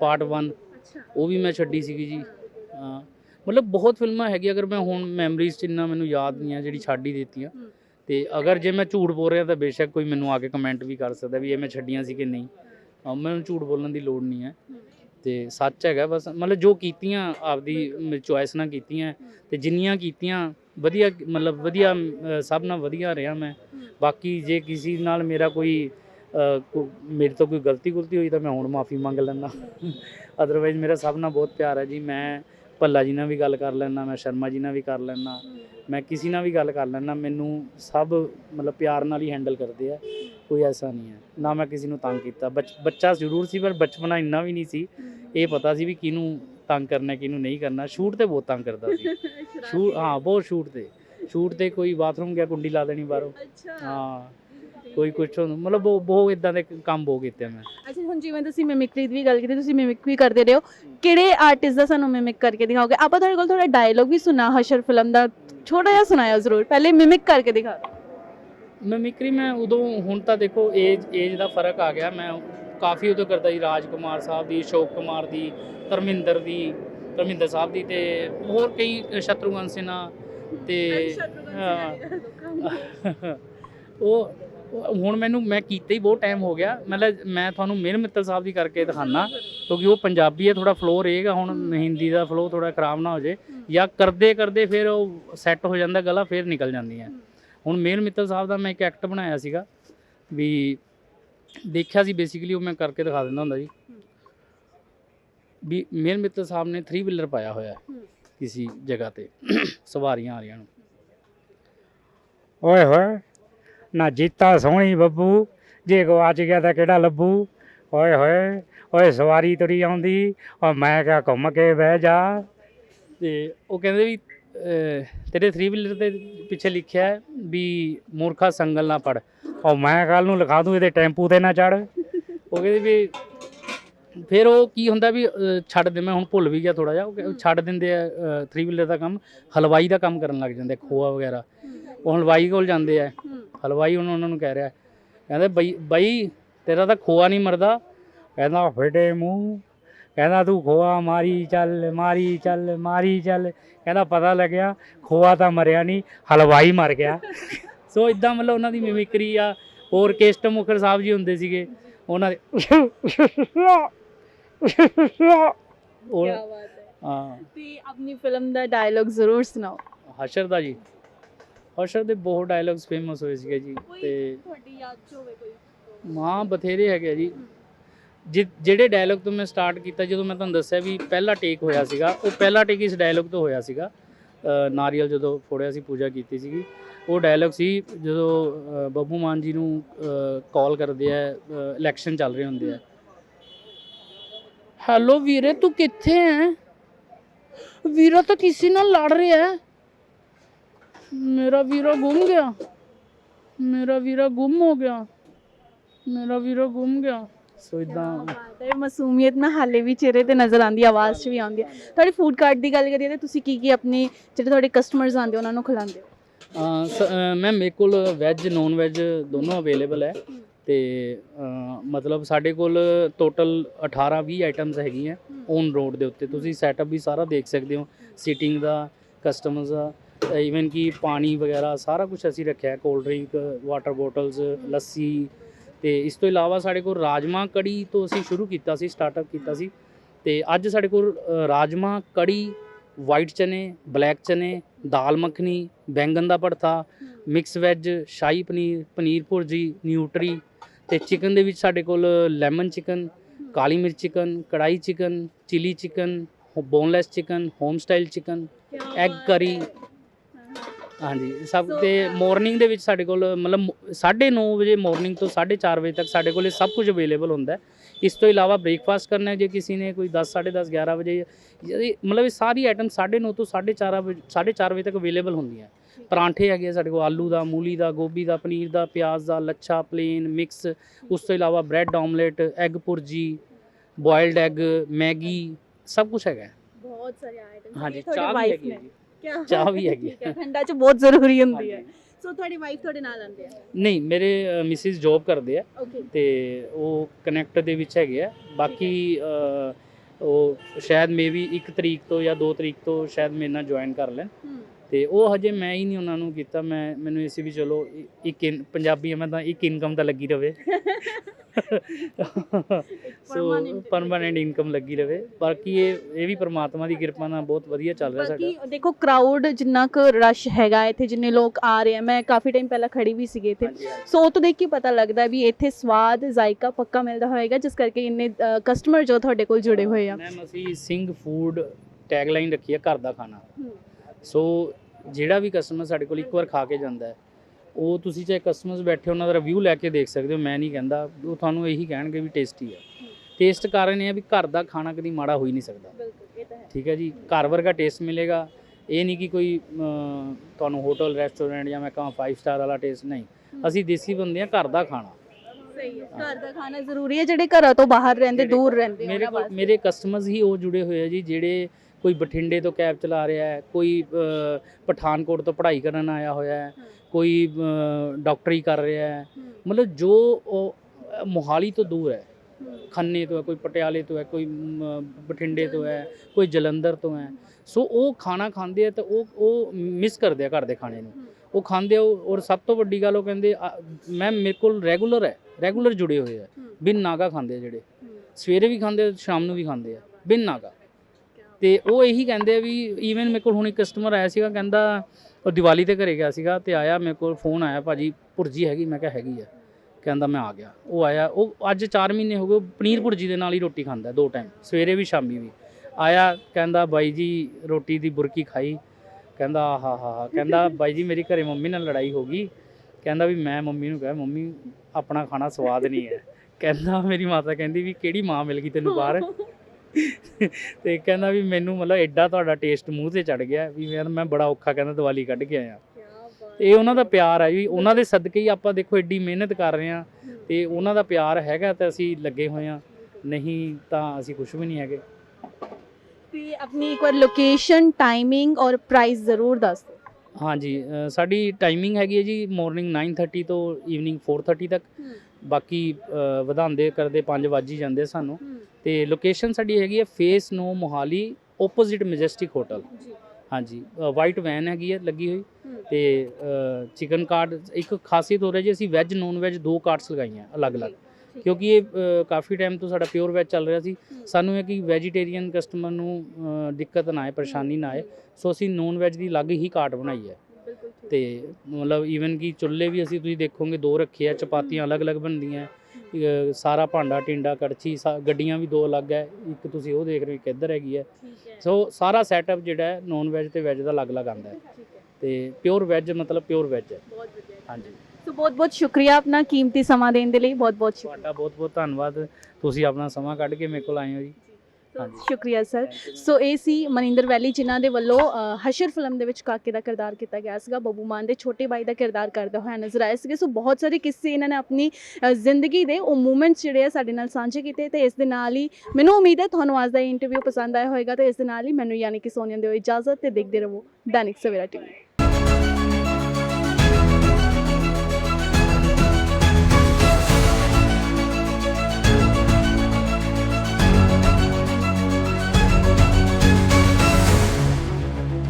ਪਾਰਟ 1 ਅੱਛਾ। ਉਹ ਵੀ ਮੈਂ ਛੱਡੀ ਸੀਗੀ ਜੀ। ਹਾਂ। ਮਤਲਬ ਬਹੁਤ ਫਿਲਮਾਂ ਹੈਗੀਆਂ ਅਗਰ ਮੈਂ ਹੁਣ ਮੈਮਰੀਜ਼ ਇੰਨਾ ਮੈਨੂੰ ਯਾਦ ਨਹੀਂ ਆ ਜਿਹੜੀ ਛੱਡ ਹੀ ਦਿੱਤੀਆਂ। ਤੇ ਅਗਰ ਜੇ ਮੈਂ ਝੂਠ ਬੋਲ ਰਿਹਾ ਤਾਂ ਬੇਸ਼ੱਕ ਕੋਈ ਮੈਨੂੰ ਆ ਕੇ ਕਮੈਂਟ ਵੀ ਕਰ ਸਕਦਾ ਵੀ ਇਹ ਮੈਂ ਛੱਡੀਆਂ ਸੀ ਕਿ ਨਹੀਂ। ਮੈਨੂੰ ਝੂਠ ਬੋਲਣ ਦੀ ਲੋੜ ਨਹੀਂ ਹੈ। ਤੇ ਸੱਚ ਹੈਗਾ ਬਸ। ਮਤਲਬ ਜੋ ਕੀਤੀਆਂ ਆਪਦੀ ਚੁਆਇਸ ਨਾਲ ਕੀਤੀਆਂ। ਤੇ ਜਿੰਨੀਆਂ ਕੀਤੀਆਂ ਵਧੀਆ ਮਤਲਬ ਵਧੀਆ ਸਭ ਨਾਲ ਵਧੀਆ ਰਿਹਾ ਮੈਂ। ਬਾਕੀ ਜੇ ਕਿਸੇ ਨਾਲ ਮੇਰਾ ਕੋਈ ਮੇਰੇ ਤੋਂ ਕੋਈ ਗਲਤੀ ਗੁਲਤੀ ਹੋਈ ਤਾਂ ਮੈਂ ਹੁਣ ਮਾਫੀ ਮੰਗ ਲੈਂਦਾ। ਅਦਰਵਾਈਜ਼ ਮੇਰਾ ਸਭ ਨਾਲ ਬਹੁਤ ਪਿਆਰ ਹੈ ਜੀ। ਮੈਂ ਭੱਲਾ ਜੀ ਨਾਲ ਵੀ ਗੱਲ ਕਰ ਲੈਂਦਾ ਮੈਂ ਸ਼ਰਮਾ ਜੀ ਨਾਲ ਵੀ ਕਰ ਲੈਂਦਾ ਮੈਂ ਕਿਸੇ ਨਾਲ ਵੀ ਗੱਲ ਕਰ ਲੈਂਦਾ। ਮੈਨੂੰ ਸਭ ਮਤਲਬ ਪਿਆਰ ਨਾਲ ਹੀ ਹੈਂਡਲ ਕਰਦੇ ਆ। ਕੋਈ ਐਸਾ ਨਹੀਂ ਹੈ। ਨਾ ਮੈਂ ਕਿਸੇ ਨੂੰ ਤੰਗ ਕੀਤਾ। ਬੱਚ- ਬੱਚਾ ਜ਼ਰੂਰ ਸੀ ਪਰ ਬਚਪਨਾ ਇੰਨਾ ਵੀ ਨਹੀਂ ਸੀ। ਇਹ ਪਤਾ ਸੀ ਵੀ ਕਿਹਨੂੰ ਤੰਗ ਕਰਨਾ ਕਿਹਨੂੰ ਨਹੀਂ ਕਰਨਾ। ਸ਼ੂਟ ਤੇ ਬਹੁਤ ਤੰਗ ਕਰਦਾ ਸੀ। ਸ਼ੂਟ ਹਾਂ ਬਹੁਤ ਸ਼ੂਟ ਤੇ। ਸ਼ੂਟ ਤੇ ਕੋਈ ਬਾਥਰੂਮ ਗਿਆ ਕੁੰਡੀ ਲਾ ਦੇਣੀ ਬਾਹਰੋਂ। ਅੱਛਾ। ਹਾਂ। ਕੋਈ ਕੁਛ ਹੁੰਦਾ ਮਤਲਬ ਬਹੁਤ ਬਹੁਤ ਇਦਾਂ ਦੇ ਕੰਮ ਬਹੁਤ ਕੀਤੇ ਮੈਂ। ਅੱਛਾ ਹੁਣ ਜਿਵੇਂ ਤੁਸੀਂ ਮਿਮਿਕਰੀ ਦੀ ਵੀ ਗੱਲ ਕੀਤੀ ਤੁਸੀਂ ਮਿਮਿਕਰੀ ਕਰਦੇ ਰਹੇ ਹੋ। ਕਿਹੜੇ ਆਰਟਿਸਟ ਦਾ ਸਾਨੂੰ ਮਿਮਿਕ ਕਰਕੇ ਦਿਖਾਓਗੇ? ਆਪਾਂ ਤੁਹਾਡੇ ਕੋਲ ਥੋੜਾ ਡਾਇਲੋਗ ਵੀ ਸੁਣਾ ਹਸ਼ਰ ਫਿਲਮ ਦਾ ਛੋਟਾ ਜਿਹਾ ਸੁਣਾਇਆ ਜ਼ਰੂਰ। ਪਹਿਲੇ ਮਿਮਿਕ ਕਰਕੇ ਦਿਖਾ ਮਿਮਿਕਰੀ ਮੈਂ ਉਦੋਂ ਹੁਣ ਤਾਂ ਦੇਖੋ ਏਜ ਏਜ ਦਾ ਫ਼ਰਕ ਆ ਗਿਆ। ਮੈਂ ਕਾਫੀ ਉਦੋਂ ਕਰਦਾ ਸੀ ਰਾਜਕੁਮਾਰ ਸਾਹਿਬ ਦੀ ਅਸ਼ੋਕ ਕੁਮਾਰ ਦੀ ਧਰਮਿੰਦਰ ਦੀ ਧਰਮਿੰਦਰ ਸਾਹਿਬ ਦੀ ਤੇ ਹੋਰ ਕਈ ਸ਼ਤਰੂਘਨ ਸਿਨਹਾ ਤੇ। ਉਹ ਉਹ ਹੁਣ ਮੈਨੂੰ ਮੈਂ ਕੀਤੇ ਹੀ ਬਹੁਤ ਟਾਈਮ ਹੋ ਗਿਆ। ਮਤਲਬ ਮੈਂ ਤੁਹਾਨੂੰ ਮੇਰ ਮਿੱਤਲ ਸਾਹਿਬ ਦੀ ਕਰਕੇ ਦਿਖਾਣਾ ਕਿਉਂਕਿ ਉਹ ਪੰਜਾਬੀ ਹੈ ਥੋੜਾ ਫਲੋ ਰਹੇਗਾ ਹੁਣ ਹਿੰਦੀ ਦਾ ਫਲੋ ਥੋੜਾ ਖਰਾਬ ਨਾ ਹੋ ਜੇ ਜਾਂ ਕਰਦੇ ਕਰਦੇ ਫਿਰ ਉਹ ਸੈੱਟ ਹੋ ਜਾਂਦਾ ਗਲਾ ਫਿਰ ਨਿਕਲ ਜਾਂਦੀਆਂ ਹੁਣ ਮੇਰ ਮਿੱਤਲ ਸਾਹਿਬ ਦਾ ਮੈਂ ਇੱਕ ਐਕਟ ਬਣਾਇਆ ਸੀਗਾ ਵੀ ਦੇਖਿਆ ਸੀ ਬੇਸਿਕਲੀ ਉਹ ਮੈਂ ਕਰਕੇ ਦਿਖਾ ਦਿੰਦਾ ਹੁੰਦਾ ਜੀ। ਵੀ ਮੇਰ ਮਿੱਤਲ ਸਾਹਿਬ ਨੇ 3 ਵੀਲਰ ਪਾਇਆ ਹੋਇਆ। ਕਿਸੇ ਜਗ੍ਹਾ ਤੇ ਸਵਾਰੀਆਂ ਆ ਰਹੀਆਂ ਨੂੰ। ਓਏ ਹੋਏ। ਨਾ ਜੀਤਾ ਸੋਹਣੀ ਬੱਬੂ ਜੇ ਗਵਾਚ ਗਿਆ ਤਾਂ ਕਿਹੜਾ ਲੱਭੂ? ਓਏ ਹੋਏ ਓਏ ਸਵਾਰੀ ਤੁਰੀ ਆਉਂਦੀ ਓ ਮੈਂ ਕਿਹਾ ਘੁੰਮ ਕੇ ਬਹਿ ਜਾ। ਤੇ ਉਹ ਕਹਿੰਦੇ ਵੀ ਅਹ, ਤੇਰੇ 3 ਵੀਲਰ ਤੇ ਪਿੱਛੇ ਲਿਖਿਆ ਹੈ ਵੀ ਮੂਰਖਾ ਸੰਗਲ ਨਾ ਪੜ ਓ ਮੈਂ ਕੱਲ ਨੂੰ ਲਿਖਾ ਦੂੰ ਇਹਦੇ ਟੈਂਪੂ ਤੇ ਨਾ ਚੜ ਉਹ ਕਹਿੰਦੇ ਵੀ ਫਿਰ ਉਹ ਕੀ ਹੁੰਦਾ ਵੀ ਅਹ, ਛੱਡ ਦੇ ਮੈਂ ਹੁਣ ਭੁੱਲ ਵੀ ਗਿਆ ਥੋੜਾ ਜਿਹਾ। ਉਹ ਕਹਿ- ਛੱਡ ਦਿੰਦੇ ਆ 3 ਵੀਲਰ ਦਾ ਕੰਮ ਹਲਵਾਈ ਦਾ ਕੰਮ ਕਰਨ ਲੱਗ ਜਾਂਦੇ ਖੋਆ ਵਗੈਰਾ। ਉਹ ਹਲਵਾਈ ਕੋਲ ਜਾਂਦੇ ਆ। ਹਲਵਾਈ ਉਹਨਾਂ ਨੂੰ ਕਹਿ ਰਿਹਾ। ਕਹਿੰਦੇ ਬਈ ਬਈ ਤੇਰਾ ਤਾਂ ਖੋਆ ਨਹੀਂ ਮਰਦਾ। ਕਹਿੰਦਾ ਫੇਟੇ ਮੂੰਹ। ਕਹਿੰਦਾ ਤੂੰ ਖੋਆ ਮਾਰੀ ਚੱਲ ਮਾਰੀ ਚੱਲ ਮਾਰੀ ਚੱਲ। ਕਹਿੰਦਾ ਪਤਾ ਲੱਗਿਆ ਖੋਆ ਤਾਂ ਮਰਿਆ ਨਹੀਂ ਹਲਵਾਈ ਮਰ ਗਿਆ। ਸੋ ਇਦਾਂ ਮਤਲਬ ਉਹਨਾਂ ਦੀ ਮਿਮਿਕਰੀ ਆ। ਹੋਰ ਕੇਸਟ ਮੁਖਰ ਸਾਹਿਬ ਜੀ ਹੁੰਦੇ ਸੀਗੇ। ਉਹਨਾਂ ਦੇ ਉਹ ਬਾਤ ਹੈ। ਹਾਂ। ਤੇ ਆਪਣੀ ਫਿਲਮ ਦਾ ਡਾਇਲੋਗ ਜ਼ਰੂਰ ਸੁਣਾਓ। ਹਸ਼ਰ ਦਾ ਜੀ। ਹਸ਼ਰ ਦੇ ਬਹੁਤ ਡਾਇਲੌਗਸ ਫੇਮਸ ਹੋਏ ਸੀਗੇ ਜੀ ਤੇ ਤੁਹਾਡੀ ਯਾਦ ਚ ਹੋਵੇ ਕੋਈ? ਹਾਂ ਬਥੇਰੇ ਹੈਗੇ ਆ ਜੀ। ਜਿ- ਜਿਹੜੇ ਡਾਇਲੌਗ ਤੋਂ ਮੈਂ ਸਟਾਰਟ ਕੀਤਾ ਜਦੋਂ ਮੈਂ ਤੁਹਾਨੂੰ ਦੱਸਿਆ ਵੀ ਪਹਿਲਾ ਟੇਕ ਹੋਇਆ ਸੀਗਾ ਉਹ ਪਹਿਲਾ ਟੇਕ ਇਸ ਡਾਇਲੌਗ ਤੋਂ ਹੋਇਆ ਸੀਗਾ। ਅ, ਨਾਰੀਅਲ ਜਦੋਂ ਫੋੜਿਆ ਸੀ ਪੂਜਾ ਕੀਤੀ ਸੀਗੀ ਉਹ ਡਾਇਲੌਗ ਸੀ ਜਦੋਂ ਅ, ਬੱਬੂ ਮਾਨ ਜੀ ਨੂੰ ਕਾਲ ਕਰਦੇ ਆ ਇਲੈਕਸ਼ਨ ਚੱਲ ਰਹੇ ਹੁੰਦੇ ਆ। ਹੈਲੋ ਵੀਰੇ ਤੂੰ ਕਿੱਥੇ ਹੈ ਵੀਰਾ ਤਾਂ ਕਿਸੇ ਨਾਲ ਲੜ ਰਿਹਾ। ਹੈ ਮੇਰਾ ਵੀਰਾ ਗੁੰਮ ਗਿਆ। ਮੇਰਾ ਵੀਰਾ ਗੁੰਮ ਹੋ ਗਿਆ। ਮੇਰਾ ਵੀਰਾ ਗੁੰਮ ਗਿਆ। ਸੋ ਇਦਾਂ ਹੈ ਮਾਸੂਮੀਅਤ ਨਾ ਹਾਲੇ ਵੀ ਚਿਹਰੇ ਤੇ ਨਜ਼ਰ ਆਉਂਦੀ ਹੈ, ਆਵਾਜ਼ 'ਚ ਵੀ ਆਉਂਦੀ ਹੈ ਤੁਹਾਡੀ ਫੂਡ ਕਾਰਟ ਦੀ ਗੱਲ ਕਰੀਏ ਤੇ ਤੁਸੀਂ ਕੀ ਕੀ ਆਪਣੇ ਜਿਹੜੇ ਤੁਹਾਡੇ ਕਸਟਮਰਸ ਆਉਂਦੇ ਉਹਨਾਂ ਨੂੰ ਖਿਲਾਉਂਦੇ ਹੋ? ਅਹ ਸ- ਅਹ ਮੈਂ ਮੇਰੇ ਕੋਲ ਵੈਜ ਨੌਨ ਵੈਜ ਦੋਨੋਂ ਅਵੇਲੇਬਲ ਹੈ। ਤੇ ਅਹ ਮਤਲਬ ਸਾਡੇ ਕੋਲ ਟੋਟਲ 18 20 ਆਈਟਮਸ ਹੈਗੀਆਂ। ਔਨ ਰੋਡ ਦੇ ਉੱਤੇ ਤੁਸੀਂ ਸੈਟਅਪ ਵੀ ਸਾਰਾ ਦੇਖ ਸਕਦੇ ਹੋ। ਸੀਟਿੰਗ ਦਾ ਕਸਟਮਰਸ ਦਾ। ਈਵਨ ਕਿ ਪਾਣੀ ਵਗੈਰਾ ਸਾਰਾ ਕੁਝ ਅਸੀਂ ਰੱਖਿਆ cold drink water bottles lassi ਤੇ ਇਸ ਤੋਂ ਇਲਾਵਾ ਸਾਡੇ ਕੋਲ ਰਾਜਮਾ ਕੜੀ ਤੋਂ ਅਸੀਂ ਸ਼ੁਰੂ ਕੀਤਾ ਸੀ ਸਟਾਰਟਅਪ ਕੀਤਾ ਸੀ ਤੇ ਅੱਜ ਸਾਡੇ ਕੋਲ ਅ, ਰਾਜਮਾ ਕੜੀ ਵਾਈਟ ਚਨੇ ਬਲੈਕ ਚਨੇ ਦਾਲ ਮੱਖਣੀ ਬੈਂਗਨ ਦਾ bharta mix veg shahi paneer paneer bhurji nutri ਤੇ ਚਿਕਨ ਦੇ ਵਿੱਚ ਸਾਡੇ ਕੋਲ ਲੈਮਨ ਚਿਕਨ ਕਾਲੀ ਮਿਰਚ chicken kadai chicken chilli chicken boneless chicken home style chicken egg curry ਹਾਂਜੀ ਸਭ So, ਤੇ ਮਾਰਨਿੰਗ ਦੇ ਵਿੱਚ ਸਾਡੇ ਕੋਲ ਮਤਲਬ 9:30 ਵਜੇ ਮਾਰਨਿੰਗ ਤੋਂ 4:30 ਵਜੇ ਤੱਕ ਸਾਡੇ ਕੋਲ ਇਹ ਸਭ ਕੁਝ ਅਵੇਲੇਬਲ ਹੁੰਦਾ ਹੈ। ਇਸ ਤੋਂ ਇਲਾਵਾ ਬ੍ਰੇਕਫਾਸਟ ਕਰਨਾ ਹੈ ਜੇ ਕਿਸੇ ਨੇ ਕੋਈ 10 10:30 11 ਵਜੇ ਇਹ ਮਤਲਬ ਇਹ ਸਾਰੀ ਆਈਟਮ 9:30 ਤੋਂ 4:30 ਵਜੇ 4:30 ਵਜੇ ਤੱਕ ਅਵੇਲੇਬਲ ਹੁੰਦੀਆਂ ਪਰਾਂਠੇ ਹੈਗੇ ਆ ਸਾਡੇ ਕੋਲ ਆਲੂ ਦਾ ਮੂਲੀ ਦਾ ਗੋਭੀ ਦਾ ਪਨੀਰ ਦਾ ਪਿਆਜ਼ ਦਾ ਲੱਛਾ ਪਲੇਨ ਮਿਕਸ ਉਸ ਤੋਂ ਇਲਾਵਾ bread omelette egg bhurji boiled egg Maggi ਸਭ ਕੁਝ ਹੈਗਾ ਹੈ। ਬਹੁਤ ਸਾਰੇ ਆਈਟਮ ਹਾਂਜੀ ਚਾਹ ਵੀ ਹੈਗੀ ਹੈ ਜੀ। ਚਾਹ ਵੀ ਹੈਗੀ ਹੈ। ਠੰਡਾ ਚ ਬਹੁਤ ਜ਼ਰੂਰੀ ਹੁੰਦੀ ਹੈ। ਸੋ ਤੁਹਾਡੀ ਵਾਈਫ ਤੁਹਾਡੇ ਨਾਲ ਆਉਂਦੇ ਆ? ਨਹੀਂ ਮੇਰੇ ਮਿਸਿਸ ਜੌਬ ਕਰਦੇ ਆ। ਓਕੇ ਤੇ ਉਹ ਕਨੈਕਟ ਦੇ ਵਿੱਚ ਹੈਗੇ ਆ। ਬਾਕੀ ਅ, ਉਹ ਸ਼ਾਇਦ ਮੇਬੀ 1 ਤਰੀਕ ਤੋਂ ਜਾਂ 2 ਤਰੀਕ ਤੋਂ ਸ਼ਾਇਦ ਮੇਰੇ ਨਾਲ ਜੁਆਇਨ ਕਰ ਲੈਣ। ਤੇ ਉਹ ਹਜੇ ਮੈਂ ਹੀ ਨਹੀਂ ਉਹਨਾਂ ਨੂੰ ਕੀਤਾ ਮੈਂ ਮੈਨੂੰ ਇਹ ਸੀ ਵੀ ਚਲੋ ਇੱਕ ਇਨ- ਪੰਜਾਬੀ ਆ ਮੈਂ ਤਾਂ ਇੱਕ ਇਨਕਮ ਤਾਂ ਲੱਗੀ ਰਵੇ। ਸੋ ਪਰਮਾਨੈਂਟ ਇਨਕਮ ਲੱਗੀ। ਰਵੇ। ਬਾਕੀ ਇਹ ਇਹ ਵੀ ਪ੍ਰਮਾਤਮਾ ਦੀ ਕਿਰਪਾ ਨਾਲ ਬਹੁਤ ਵਧੀਆ ਚੱਲ ਰਿਹਾ ਸਾਡਾ। ਬਾਕੀ ਦੇਖੋ ਕਰਾਊਡ ਜਿੰਨਾ ਕੁ ਰਸ਼ ਹੈਗਾ ਹੈ ਇੱਥੇ ਜਿੰਨੇ ਲੋਕ ਆ ਰਹੇ ਆ ਮੈਂ ਕਾਫੀ ਟਾਈਮ ਪਹਿਲਾਂ ਖੜੀ ਵੀ ਸੀਗੇ ਇੱਥੇ। ਹਾਂਜੀ, ਹਾਂਜੀ। ਸੋ ਉਹ ਤੋਂ ਦੇਖ ਕੇ ਪਤਾ ਲੱਗਦਾ ਵੀ ਇੱਥੇ ਸਵਾਦ ਜ਼ਾਇਕਾ ਪੱਕਾ ਮਿਲਦਾ ਹੋਏਗਾ ਜਿਸ ਕਰਕੇ ਇੰਨੇ ਕਸਟਮਰ ਜੋ ਤੁਹਾਡੇ ਕੋਲ ਜੁੜੇ ਹੋਏ ਆ। ਮੈਮ ਅਸੀਂ ਸਿੰਘ ਫੂਡ ਟੈਗਲਾਈਨ ਰੱਖੀ ਹੈ ਘਰ ਦਾ ਖਾਣਾ। ਸੋ ਜਿਹੜਾ ਵੀ ਕਸਟਮਰ ਸਾਡੇ ਕੋਲ ਇੱਕ ਵਾਰ ਖਾ ਕੇ ਜਾਂਦਾ ਹੈ ਉਹ ਤੁਸੀਂ ਚਾਹੇ ਕਸਟਮਰਸ ਬੈਠੇ ਉਹਨਾਂ ਦਾ ਰਿਵਿਊ ਲੈ ਕੇ ਦੇਖ ਸਕਦੇ ਹੋ ਮੈਂ ਨਹੀਂ ਕਹਿੰਦਾ ਉਹ ਤੁਹਾਨੂੰ ਇਹੀ ਕਹਿਣਗੇ ਵੀ ਟੇਸਟੀ ਹੈ ਟੇਸਟ ਕਾਰਨ ਇਹ ਹੈ ਵੀ ਘਰ ਦਾ ਖਾਣਾ ਕਦੀ ਮਾੜਾ ਹੋ ਹੀ ਨਹੀਂ ਸਕਦਾ। ਬਿਲਕੁਲ ਇਹ ਤਾਂ ਹੈ। ਠੀਕ ਹੈ ਜੀ ਘਰ ਵਰਗਾ ਟੇਸਟ ਮਿਲੇਗਾ ਇਹ ਨਹੀਂ ਕਿ ਕੋਈ ਤੁਹਾਨੂੰ ਹੋਟਲ ਰੈਸਟੋਰੈਂਟ ਜਾਂ ਮੈਂ ਕਹਾਂ 5 ਸਟਾਰ ਵਾਲਾ ਟੇਸਟ ਨਹੀਂ। ਅਸੀਂ ਦੇਸੀ ਬੰਦੇ ਆ ਘਰ ਦਾ ਖਾਣਾ। ਸਹੀ ਹੈ ਘਰ ਦਾ ਖਾਣਾ ਜ਼ਰੂਰੀ ਹੈ ਜਿਹੜੇ ਘਰਾਂ ਤੋਂ ਬਾਹਰ ਰਹਿੰਦੇ ਦੂਰ ਰਹਿੰਦੇ ਮੇਰੇ। ਮੇਰੇ ਕਸਟਮਰਸ ਹੀ ਉਹ ਜੁੜੇ ਹੋਏ ਆ ਜੀ ਜਿਹੜੇ ਕੋਈ ਬਠਿੰਡੇ ਤੋਂ ਕੈਬ ਚਲਾ ਰਿਹਾ ਹੈ ਕੋਈ ਪਠਾਨਕੋਟ ਤੋਂ ਪੜ੍ਹਾਈ ਕਰਨ ਆਇਆ ਹੋਇਆ ਹੈ ਕੋਈ ਡਾਕਟਰੀ ਕਰ ਰਿਹਾ ਹੈ। ਮਤਲਬ ਜੋ ਉਹ ਮੋਹਾਲੀ ਤੋਂ ਦੂਰ ਹੈ ਖੰਨੇ ਤੋਂ ਹੈ ਕੋਈ ਪਟਿਆਲੇ ਤੋਂ ਹੈ ਕੋਈ ਬਠਿੰਡੇ ਤੋਂ ਹੈ ਕੋਈ ਜਲੰਧਰ ਤੋਂ ਹੈ। ਸੋ ਉਹ ਖਾਣਾ ਖਾਂਦੇ ਆ ਤਾਂ ਉਹ ਉਹ ਮਿਸ ਕਰਦੇ ਆ ਘਰ ਦੇ ਖਾਣੇ ਨੂੰ। ਉਹ ਖਾਂਦੇ ਆ ਔਰ ਸਭ ਤੋਂ ਵੱਡੀ ਗੱਲ ਉਹ ਕਹਿੰਦੇ ਮੈਂ ਮੇਰੇ ਕੋਲ ਰੈਗੂਲਰ ਹੈ ਰੈਗੂਲਰ ਜੁੜੇ ਹੋਏ ਆ। ਬਿਨ ਨਾਗਾ ਖਾਂਦੇ ਆ ਜਿਹੜੇ। ਸਵੇਰੇ ਵੀ ਖਾਂਦੇ ਆ ਸ਼ਾਮ ਨੂੰ ਵੀ ਖਾਂਦੇ ਆ। ਬਿਨ ਨਾਗਾ। ਤੇ ਉਹ ਇਹੀ ਕਹਿੰਦੇ ਆ ਵੀ ਈਵਨ ਮੇਰੇ ਕੋਲ ਹੁਣ ਇੱਕ ਕਸਟਮਰ ਆਇਆ ਸੀਗਾ, ਕਹਿੰਦਾ ਉਹ ਦੀਵਾਲੀ ਤੇ ਘਰੇ ਗਿਆ ਸੀਗਾ ਤੇ ਆਇਆ, ਮੇਰੇ ਕੋਲ ਫੋਨ ਆਇਆ, ਭਾਜੀ, ਭੁਰਜੀ ਹੈਗੀ, ਮੈਂ ਕਿਹਾ ਹੈਗੀ ਆ। ਕਹਿੰਦਾ, ਮੈਂ ਆ ਗਿਆ। ਉਹ ਆਇਆ, ਉਹ ਅੱਜ 4 ਮਹੀਨੇ ਹੋ ਗਏ, ਉਹ ਪਨੀਰ ਭੁਰਜੀ ਦੇ ਨਾਲ ਹੀ ਰੋਟੀ ਖਾਂਦਾ ਦੋ ਟਾਈਮ ਸਵੇਰੇ ਵੀ, ਸ਼ਾਮੀ ਵੀ। ਆਇਆ, ਕਹਿੰਦਾ, ਬਾਈ ਜੀ, ਰੋਟੀ ਦੀ ਬੁਰਕੀ ਖਾਈ। ਕਹਿੰਦਾ, ਆਹਾ, ਹਾ ਹਾ। ਕਹਿੰਦਾ, ਬਾਈ ਜੀ, ਮੇਰੀ ਘਰੇ ਮੰਮੀ ਨਾਲ ਲੜਾਈ ਹੋ ਗਈ। ਕਹਿੰਦਾ ਵੀ, ਮੈਂ ਮੰਮੀ ਨੂੰ ਕਿਹਾ, ਮੰਮੀ, ਆਪਣਾ ਖਾਣਾ ਸਵਾਦ ਨਹੀਂ ਹੈ। ਕਹਿੰਦਾ, ਮੇਰੀ ਮਾਤਾ ਕਹਿੰਦੀ ਵੀ, ਕਿਹੜੀ ਮਾਂ ਮਿਲ ਗਈ ਤੈਨੂੰ ਬਾਹਰ? ਤੇ ਕਹਿੰਦਾ ਵੀ ਮੈਨੂੰ ਮਤਲਬ ਐਡਾ ਤੁਹਾਡਾ ਟੇਸਟ ਮੂੰਹ ਤੇ ਚੜ ਗਿਆ ਵੀ ਯਾਰ ਮੈਂ ਬੜਾ ਔਖਾ ਕਹਿੰਦਾ ਦੀਵਾਲੀ ਕੱਢ ਕੇ ਆਇਆ। ਇਹ ਉਹਨਾਂ ਦਾ ਪਿਆਰ ਹੈ ਜੀ ਉਹਨਾਂ ਦੇ ਸਦਕੇ ਹੀ ਆਪਾਂ ਦੇਖੋ ਐਡੀ ਮਿਹਨਤ ਕਰ ਰਹੇ ਆ ਤੇ ਉਹਨਾਂ ਦਾ ਪਿਆਰ ਹੈਗਾ ਤਾਂ ਅਸੀਂ ਲੱਗੇ ਹੋਏ ਆ ਨਹੀਂ ਤਾਂ ਅਸੀਂ ਕੁਝ ਵੀ ਨਹੀਂ ਹੈਗੇ। ਤੇ ਆਪਣੀ ਇੱਕ ਵਾਰ ਲੋਕੇਸ਼ਨ ਟਾਈਮਿੰਗ ਔਰ ਪ੍ਰਾਈਸ ਜ਼ਰੂਰ ਦੱਸ ਦਿਓ। ਹਾਂਜੀ ਸਾਡੀ ਟਾਈਮਿੰਗ ਹੈਗੀ ਹੈ ਜੀ ਮਾਰਨਿੰਗ 9:30 ਤੋਂ ਈਵਨਿੰਗ 4:30 ਤੱਕ। ਬਾਕੀ ਵਧਾਉਂਦੇ ਕਰਦੇ 5 ਵੱਜ ਜਾਂਦੇ ਸਾਨੂੰ। ਤੇ ਲੋਕੇਸ਼ਨ ਸਾਡੀ ਹੈਗੀ ਹੈ phase 9 Mohali opposite majestic hotel ਹਾਂਜੀ ਵਾਈਟ ਵੈਨ ਹੈਗੀ ਹੈ ਲੱਗੀ ਹੋਈ। ਤੇ ਚਿਕਨ ਕਾਰਡ ਇੱਕ ਖਾਸੀਅਤ ਹੋ ਰਹੀ ਜੀ ਅਸੀਂ ਵੈਜ ਨੌਨ ਵੈਜ ਦੋ ਕਾਰਡਸ ਲਗਾਈਆਂ ਅਲੱਗ-ਅਲੱਗ। ਕਿਉਂਕਿ ਇਹ ਕਾਫੀ ਟਾਈਮ ਤੋਂ ਸਾਡਾ ਪਿਓਰ ਵੈਜ ਚੱਲ ਰਿਹਾ ਸੀ। ਸਾਨੂੰ ਇਹ ਕਿ ਵੈਜੀਟੇਰੀਅਨ ਕਸਟਮਰ ਨੂੰ ਦਿੱਕਤ ਨਾ ਆਏ ਪਰੇਸ਼ਾਨੀ ਨਾ ਆਏ। ਸੋ ਅਸੀਂ ਨੌਨ ਵੈਜ ਦੀ ਅਲੱਗ ਹੀ ਕਾਰਟ ਬਣਾਈ ਹੈ। ਤੇ ਮਤਲਬ ਈਵਨ ਕਿ ਚੁੱਲ੍ਹੇ ਵੀ ਅਸੀਂ ਤੁਸੀਂ ਦੇਖੋਗੇ ਦੋ ਰੱਖੇ ਆ ਚਪਾਤੀਆਂ ਅਲੱਗ-ਅਲੱਗ ਬਣਦੀਆਂ। ਸਾਰਾ ਭਾਂਡਾ ਟਿੰਡਾ ਕੜਛੀ ਗੱਡੀਆਂ ਵੀ ਦੋ ਅਲੱਗ ਹੈ ਇੱਕ ਤੁਸੀਂ ਉਹ ਦੇਖ ਰਹੇ ਹੋ ਇੱਕ ਇੱਧਰ ਹੈਗੀ ਹੈ। ਸੋ ਸਾਰਾ ਸੈਟਅਪ ਜਿਹੜਾ ਹੈ ਨੌਨ ਵੈਜ ਤੇ ਵੈਜ ਦਾ ਅਲੱਗ-ਅਲੱਗ ਆਉਂਦਾ ਹੈ। ਤੇ ਪਿਓਰ ਵੈਜ ਮਤਲਬ ਪਿਓਰ ਵੈਜ ਹੈ। ਹਾਂਜੀ। ਸੋ ਬਹੁਤ ਬਹੁਤ ਸ਼ੁਕਰੀਆ ਆਪਣਾ ਕੀਮਤੀ ਸਮਾਂ ਦੇਣ ਦੇ ਲਈ ਬਹੁਤ ਬਹੁਤ ਸ਼ੁਕਰੀਆ। ਤੁਹਾਡਾ ਬਹੁਤ-ਬਹੁਤ ਧੰਨਵਾਦ। ਤੁਸੀਂ ਆਪਣਾ ਸਮਾਂ ਕੱਢ ਕੇ ਮੇਰੇ ਕੋਲ ਆਏ ਹੋ ਜੀ। ਸ਼ੁਕਰੀਆ ਸਰ। ਸੋ ਇਹ ਸੀ ਮਨਿੰਦਰ ਵੈਲੀ ਜਿਨ੍ਹਾਂ ਦੇ ਵੱਲੋਂ ਅ, ਹਸ਼ਰ ਫਿਲਮ ਦੇ ਵਿੱਚ ਕਾਕੇ ਦਾ ਕਿਰਦਾਰ ਕੀਤਾ ਗਿਆ ਸੀਗਾ। ਬੱਬੂ ਮਾਨ ਦੇ ਛੋਟੇ ਭਾਈ ਦਾ ਕਿਰਦਾਰ ਕਰਦਾ ਹੋਇਆ ਨਜ਼ਰ ਆਇਆ ਸੀਗਾ। ਸੋ ਬਹੁਤ ਸਾਰੇ ਕਿੱਸੇ ਇਹਨਾਂ ਨੇ ਆਪਣੀ ਅ, ਜ਼ਿੰਦਗੀ ਦੇ ਉਹ ਮੂਮੈਂਟਸ ਜਿਹੜੇ ਆ ਸਾਡੇ ਨਾਲ ਸਾਂਝੇ ਕੀਤੇ ਤੇ ਇਸ ਦੇ ਨਾਲ ਹੀ ਮੈਨੂੰ ਉਮੀਦ ਹੈ ਤੁਹਾਨੂੰ ਅੱਜ ਦਾ ਇੰਟਰਵਿਊ ਪਸੰਦ ਆਇਆ ਹੋਵੇਗਾ ਤੇ ਇਸ ਦੇ ਨਾਲ ਹੀ ਮੈਨੂੰ ਯਾਨੀ ਕਿ ਸੋਨੀਆ ਦਿਓ ਇਜਾਜ਼ਤ ਤੇ ਦੇਖਦੇ ਰਹੋ ਦੈਨਿਕ ਸਵੇਰਾ ਟੀਵੀ।